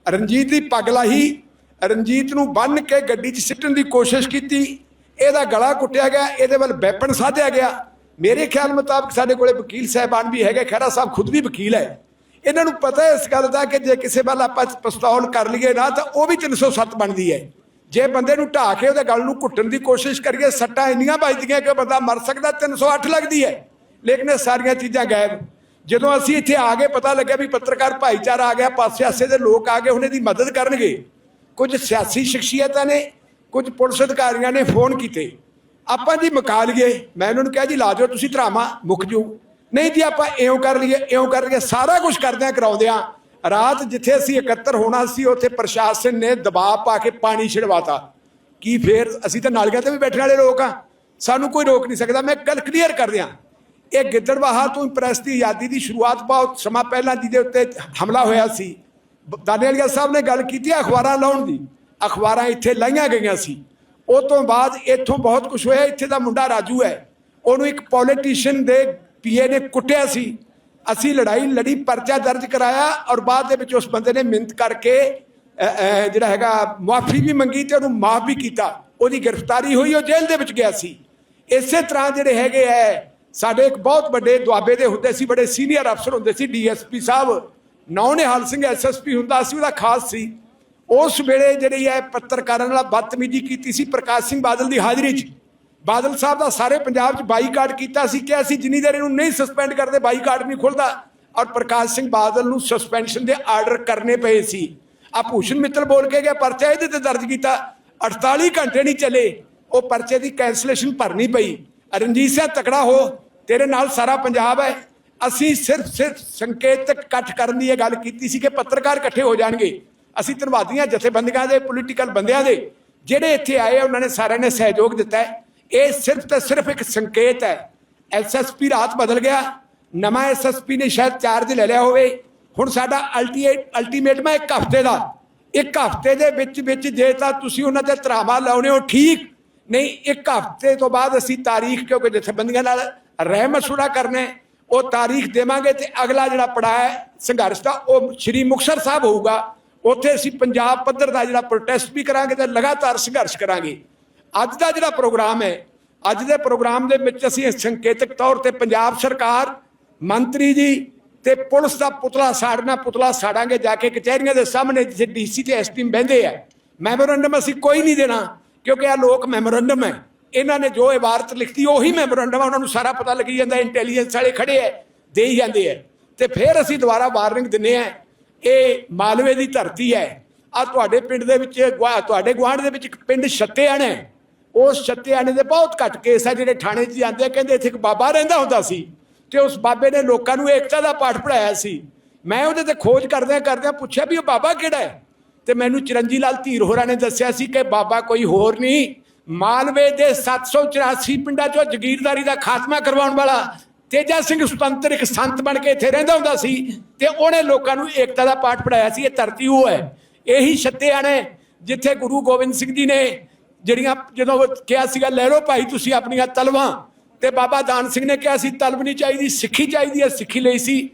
ਰਣਜੀਤ ਦੀ ਪੱਗ ਲਾਹੀ ਰਣਜੀਤ ਨੂੰ ਬੰਨ ਕੇ ਗੱਡੀ 'ਚ ਸਿੱਟਣ ਦੀ ਕੋਸ਼ਿਸ਼ ਕੀਤੀ। ਇਹਦਾ ਗਲਾ ਕੁੱਟਿਆ ਗਿਆ, ਇਹਦੇ ਵੱਲ ਵੈਪਨ ਸਾਧਿਆ ਗਿਆ। ਮੇਰੇ ਖਿਆਲ ਮੁਤਾਬਕ ਸਾਡੇ ਕੋਲੇ ਵਕੀਲ ਸਾਹਿਬਾਨ ਵੀ ਹੈਗੇ, ਖਹਿਰਾ ਸਾਹਿਬ ਖੁਦ ਵੀ ਵਕੀਲ ਹੈ। ਇਹਨਾਂ ਨੂੰ ਪਤਾ ਹੈ ਇਸ ਗੱਲ ਦਾ ਕਿ ਜੇ ਕਿਸੇ ਵੱਲ ਆਪਾਂ ਪਿਸਤੌਲ ਕਰ ਲਈਏ ਨਾ, ਤਾਂ ਉਹ ਵੀ 307 ਬਣਦੀ ਹੈ। ਜੇ ਬੰਦੇ ਨੂੰ ਢਾ ਕੇ ਉਹਦੇ ਗਲ ਨੂੰ ਘੁੱਟਣ ਦੀ ਕੋਸ਼ਿਸ਼ ਕਰੀਏ, ਸੱਟਾਂ ਇੰਨੀਆਂ ਵੱਜਦੀਆਂ ਕਿ ਬੰਦਾ ਮਰ ਸਕਦਾ 308 ਲੱਗਦੀ ਹੈ। ਲੇਕਿਨ ਇਹ ਸਾਰੀਆਂ ਚੀਜ਼ਾਂ ਗਾਇਬ। ਜਦੋਂ ਅਸੀਂ ਇੱਥੇ ਆ ਗਏ, ਪਤਾ ਲੱਗਿਆ ਵੀ ਪੱਤਰਕਾਰ ਭਾਈਚਾਰਾ ਆ ਗਿਆ ਪਾਸੇ ਆਸੇ ਦੇ ਲੋਕ ਆ ਗਏ, ਹੁਣ ਇਹਦੀ ਮਦਦ ਕਰਨਗੇ। ਕੁਝ ਸਿਆਸੀ ਸ਼ਖਸੀਅਤਾਂ ਨੇ, ਕੁਝ ਪੁਲਿਸ ਅਧਿਕਾਰੀਆਂ ਨੇ ਫੋਨ ਕੀਤੇ। ਆਪਾਂ ਜੀ ਮਕਾ ਲਈਏ ਮੈਂ ਉਹਨਾਂ ਨੂੰ ਕਿਹਾ, ਜੀ, ਲਾ ਦਿਓ, ਤੁਸੀਂ ਧਰਾਮਾ, ਮੁੱਕ ਜੂ। ਨਹੀਂ ਜੀ, ਆਪਾਂ ਇਉਂ ਕਰ ਲਈਏ, ਇਉਂ ਕਰ ਲਈਏ, ਸਾਰਾ ਕੁਝ ਕਰਦਿਆਂ ਕਰਾਉਂਦਿਆਂ ਰਾਤ ਜਿੱਥੇ ਅਸੀਂ ਇਕੱਤਰ ਹੋਣਾ ਸੀ, ਉੱਥੇ ਪ੍ਰਸ਼ਾਸਨ ਨੇ ਦਬਾਅ ਪਾ ਕੇ ਪਾਣੀ ਛਿੜਵਾਤਾ। ਕੀ ਫੇਰ ਅਸੀਂ ਤਾਂ ਨਾਲੀਆਂ ਤੇ ਵੀ ਬੈਠਣ ਵਾਲੇ ਲੋਕ ਆ ਸਾਨੂੰ ਕੋਈ ਰੋਕ ਨਹੀਂ ਸਕਦਾ। ਮੈਂ ਗੱਲ ਕਲੀਅਰ ਕਰ ਦਿਆਂ। ਇਹ ਗਿੱਦੜਵਾਹਾ ਤੋਂ ਪ੍ਰੈਸ ਦੀ ਆਜ਼ਾਦੀ ਦੀ ਸ਼ੁਰੂਆਤ ਬਹੁਤ ਸਮਾਂ ਪਹਿਲਾਂ ਜਿਹਦੇ ਉੱਤੇ ਹਮਲਾ ਹੋਇਆ ਸੀ। ਦਾਨੇਲੀਆ ਸਾਹਿਬ ਨੇ ਗੱਲ ਕੀਤੀ ਅਖਬਾਰਾਂ ਲਾਉਣ ਦੀ। ਅਖਬਾਰਾਂ ਇੱਥੇ ਲਾਈਆਂ ਗਈਆਂ ਸੀ। ਉਹ ਤੋਂ ਬਾਅਦ ਇੱਥੋਂ ਬਹੁਤ ਕੁਝ ਹੋਇਆ। ਇੱਥੇ ਦਾ ਮੁੰਡਾ ਰਾਜੂ ਹੈ। ਉਹਨੂੰ ਇੱਕ ਪੋਲੀਟੀਸ਼ੀਅਨ ਦੇ ਪੀਏ ਨੇ ਕੁੱਟਿਆ ਸੀ। ਅਸੀਂ ਲੜਾਈ ਲੜੀ, ਪਰਚਾ ਦਰਜ ਕਰਾਇਆ ਔਰ ਬਾਅਦ ਦੇ ਵਿੱਚ ਉਸ ਬੰਦੇ ਨੇ ਮਿਹਨਤ ਕਰਕੇ ਜਿਹੜਾ ਹੈਗਾ ਮਾਫੀ ਵੀ ਮੰਗੀ ਤੇ ਉਹਨੂੰ ਮਾਫ ਵੀ ਕੀਤਾ। ਉਹਦੀ ਗ੍ਰਿਫਤਾਰੀ ਹੋਈ, ਉਹ ਜੇਲ੍ਹ ਦੇ ਵਿੱਚ ਗਿਆ ਸੀ। ਇਸੇ ਤਰ੍ਹਾਂ ਜਿਹੜੇ ਹੈਗੇ ਐ ਸਾਡੇ ਇੱਕ ਬਹੁਤ ਵੱਡੇ ਦੁਆਬੇ ਦੇ ਹੁੰਦੇ ਸੀ, ਬੜੇ ਸੀਨੀਅਰ ਅਫਸਰ ਹੁੰਦੇ ਸੀ, ਡੀਐਸਪੀ ਸਾਹਿਬ। ਨੌ ਨਿਹਾਲ ਸਿੰਘ ਐਸਐਸਪੀ ਹੁੰਦਾ ਸੀ, ਉਹਦਾ ਖਾਸ ਸੀ। ਉਸ ਵੇਲੇ ਜਿਹੜੀ ਹੈ ਪੱਤਰਕਾਰਾਂ ਨਾਲ ਬਦਤਮੀਜ਼ੀ ਕੀਤੀ ਸੀ, ਪ੍ਰਕਾਸ਼ ਸਿੰਘ ਬਾਦਲ ਦੀ ਹਾਜ਼ਰੀ 'ਚ। ਬਾਦਲ ਸਾਹਿਬ ਦਾ ਸਾਰੇ ਪੰਜਾਬ 'ਚ ਬਾਈਕਾਟ ਕੀਤਾ ਸੀ ਕਿ ਅਸੀਂ ਜਿੰਨੀ ਦੇਰ ਇਹਨੂੰ ਨਹੀਂ ਸਸਪੈਂਡ ਕਰਦੇ, ਬਾਈਕਾਟ ਨਹੀਂ ਖੁੱਲਦਾ। ਔਰ ਪ੍ਰਕਾਸ਼ ਸਿੰਘ ਬਾਦਲ ਨੂੰ ਸਸਪੈਂਸ਼ਨ ਦੇ ਆਰਡਰ ਕਰਨੇ ਪਏ ਸੀ। ਆ ਭੂਸ਼ਣ ਮਿੱਤਲ ਬੋਲ ਕੇ ਗਿਆ, ਪਰਚਾ ਇਹਦੇ ਤੇ ਦਰਜ ਕੀਤਾ। 48 ਘੰਟੇ ਨਹੀਂ ਚੱਲੇ, ਉਹ ਪਰਚੇ ਦੀ ਕੈਂਸਲੇਸ਼ਨ ਭਰਨੀ ਪਈ। ਰਣਜੀਤ ਸਿੰਘ, ਤਕੜਾ ਹੋ। ਤੇਰੇ ਨਾਲ ਸਾਰਾ ਪੰਜਾਬ ਹੈ। ਅਸੀਂ ਸਿਰਫ ਸਿਰਫ ਸੰਕੇਤਕ ਇਕੱਠ ਕਰਨ ਦੀ ਇਹ ਗੱਲ ਕੀਤੀ ਸੀ ਕਿ ਪੱਤਰਕਾਰ ਇਕੱਠੇ ਹੋ ਜਾਣਗੇ। ਅਸੀਂ ਧੰਨਵਾਦੀਆਂ, ਜਥੇਬੰਦੀਆਂ ਦੇ ਪੋਲੀਟੀਕਲ ਬੰਦਿਆਂ ਦੇ, ਜਿਹੜੇ ਇੱਥੇ ਆਏ ਉਹਨਾਂ ਨੇ ਸਾਰਿਆਂ ਨੇ ਸਹਿਯੋਗ ਦਿੱਤਾ ਹੈ। ਇਹ ਸਿਰਫ ਤੇ ਸਿਰਫ ਇੱਕ ਸੰਕੇਤ ਹੈ। ਐਸਐਸਪੀ ਰਾਤ ਬਦਲ ਗਿਆ। ਨਵਾਂ ਐਸਐਸਪੀ ਨੇ ਸ਼ਾਇਦ ਚਾਰਜ ਲੈ ਲਿਆ ਹੋਵੇ। ਹੁਣ ਸਾਡਾ ਅਲਟੀਮੇਟ ਅਲਟੀਮੇਟਮ ਹੈ ਇੱਕ ਹਫ਼ਤੇ ਦਾ। ਇੱਕ ਹਫ਼ਤੇ ਦੇ ਵਿੱਚ ਵਿੱਚ ਜੇ ਤਾਂ ਤੁਸੀਂ ਉਹਨਾਂ ਤੇ ਧਰਾਵਾ ਲਾਉਣੇ ਹੋ ਠੀਕ। ਨਹੀਂ, ਇੱਕ ਹਫ਼ਤੇ ਤੋਂ ਬਾਅਦ ਅਸੀਂ ਤਾਰੀਖ, ਕਿਉਂਕਿ ਜਥੇਬੰਦੀਆਂ ਨਾਲ ਰਹਿ ਮਸੂੜਾ ਕਰਨਾ ਉਹ ਤਾਰੀਖ ਦੇਵਾਂਗੇ ਤੇ ਅਗਲਾ ਜਿਹੜਾ ਪੜਾਅ ਹੈ, ਸੰਘਰਸ਼ ਦਾ, ਉਹ ਸ਼੍ਰੀ ਮੁਕਤਸਰ ਸਾਹਿਬ ਹੋਊਗਾ। ਉੱਥੇ ਅਸੀਂ ਪੰਜਾਬ ਪੱਧਰ ਦਾ ਜਿਹੜਾ ਪ੍ਰੋਟੈਸਟ ਵੀ ਕਰਾਂਗੇ ਤੇ ਲਗਾਤਾਰ ਸੰਘਰਸ਼ ਕਰਾਂਗੇ। ਅੱਜ ਦਾ ਜਿਹੜਾ ਪ੍ਰੋਗਰਾਮ ਹੈ, ਅੱਜ ਦੇ ਪ੍ਰੋਗਰਾਮ ਦੇ ਵਿੱਚ ਅਸੀਂ ਸੰਕੇਤਕ ਤੌਰ ਤੇ ਪੰਜਾਬ ਸਰਕਾਰ, ਮੰਤਰੀ ਜੀ ਤੇ ਪੁਲਿਸ ਦਾ ਪੁਤਲਾ ਸਾੜਨਾ, ਪੁਤਲਾ ਸਾੜਾਂਗੇ, ਜਾ ਕੇ ਕਚਹਿਰੀਆਂ ਦੇ ਸਾਹਮਣੇ ਜਿੱਥੇ ਡੀਸੀ ਤੇ ਐਸਪੀ ਬਹਿੰਦੇ ਆ। ਮੈਮੋਰੰਡਮ ਅਸੀਂ ਕੋਈ ਨਹੀਂ ਦੇਣਾ। ਕਿਉਂਕਿ ਇਹ ਲੋਕ ਮੈਮੋਰੰਡਮ ਹੈ। ਇਹਨਾਂ ਨੇ ਜੋ ਇਬਾਰਤ ਲਿਖਤੀ, ਉਹੀ ਮੈਮੋਰੰਡਮ ਆ ਉਹਨਾਂ ਨੂੰ ਸਾਰਾ ਪਤਾ ਲੱਗੀ ਜਾਂਦਾ ਇੰਟੈਲੀਜੈਂਸ ਵਾਲੇ ਖੜੇ ਐ ਦੇਈ ਜਾਂਦੇ ਐ ਤੇ ਫਿਰ ਅਸੀਂ ਦੁਬਾਰਾ ਵਾਰਨਿੰਗ ਦਿੰਨੇ ਆ ਇਹ ਮਾਲਵੇ ਦੀ ਧਰਤੀ ਹੈ। ਆ ਤੁਹਾਡੇ ਪਿੰਡ ਦੇ ਵਿੱਚ, ਗੁਆ- ਤੁਹਾਡੇ ਗੁਆਂਢ ਦੇ ਵਿੱਚ ਇੱਕ ਪਿੰਡ ਛੱਤਿਆਣਾ ਹੈ। ਉਸ ਛੱਤੇਆਣੇ ਦੇ ਬਹੁਤ ਘੱਟ ਕੇਸ ਆ ਜਿਹੜੇ ਥਾਣੇ 'ਚ ਜਾਂਦੇ ਆ। ਕਹਿੰਦੇ ਇੱਥੇ ਇੱਕ ਬਾਬਾ ਰਹਿੰਦਾ ਹੁੰਦਾ ਸੀ ਤੇ ਉਸ ਬਾਬੇ ਨੇ ਲੋਕਾਂ ਨੂੰ ਏਕਤਾ ਦਾ ਪਾਠ ਪੜਾਇਆ ਸੀ। ਮੈਂ ਉਹਦੇ ਤੇ ਖੋਜ ਕਰਦਿਆਂ ਕਰਦਿਆਂ ਪੁੱਛਿਆ ਵੀ ਉਹ ਬਾਬਾ ਕਿਹੜਾ ਹੈ? ਤੇ ਮੈਨੂੰ ਚਰੰਜੀ ਲਾਲ ਧੀਰ ਹੋਰਾਂ ਨੇ ਦੱਸਿਆ ਸੀ ਕਿ ਬਾਬਾ ਕੋਈ ਹੋਰ ਨਹੀਂ, ਮਾਲਵੇ ਦੇ 784 ਪਿੰਡਾਂ 'ਚੋਂ ਜ਼ਗੀਰਦਾਰੀ ਦਾ ਖਾਤਮਾ ਕਰਵਾਉਣ ਵਾਲਾ ਤੇਜਾ ਸਿੰਘ ਸੁਤੰਤਰ ਇੱਕ ਸੰਤ ਬਣ ਕੇ ਇੱਥੇ ਰਹਿੰਦਾ ਹੁੰਦਾ ਸੀ ਤੇ ਉਹਨੇ ਲੋਕਾਂ ਨੂੰ ਏਕਤਾ ਦਾ ਪਾਠ ਪੜਾਇਆ ਸੀ, ਇਹ ਧਰਤੀ ਉਹ ਹੈ। ਇਹੀ ਛੱਤਿਆਣੇ ਜਿੱਥੇ ਗੁਰੂ ਗੋਬਿੰਦ ਸਿੰਘ ਜੀ ਨੇ ਜਿਹੜੀਆਂ ਜਦੋਂ ਕਿਹਾ ਸੀਗਾ, ਲੈ ਲਓ ਭਾਈ ਤੁਸੀਂ ਆਪਣੀਆਂ ਤਲਵਾਂ। ਤੇ ਬਾਬਾ ਦਾਨ ਸਿੰਘ ਨੇ ਕਿਹਾ ਸੀ, ਤਲਬ ਨਹੀਂ ਚਾਹੀਦੀ, ਸਿੱਖੀ ਚਾਹੀਦੀ ਹੈ, ਸਿੱਖੀ ਲਈ ਸੀ।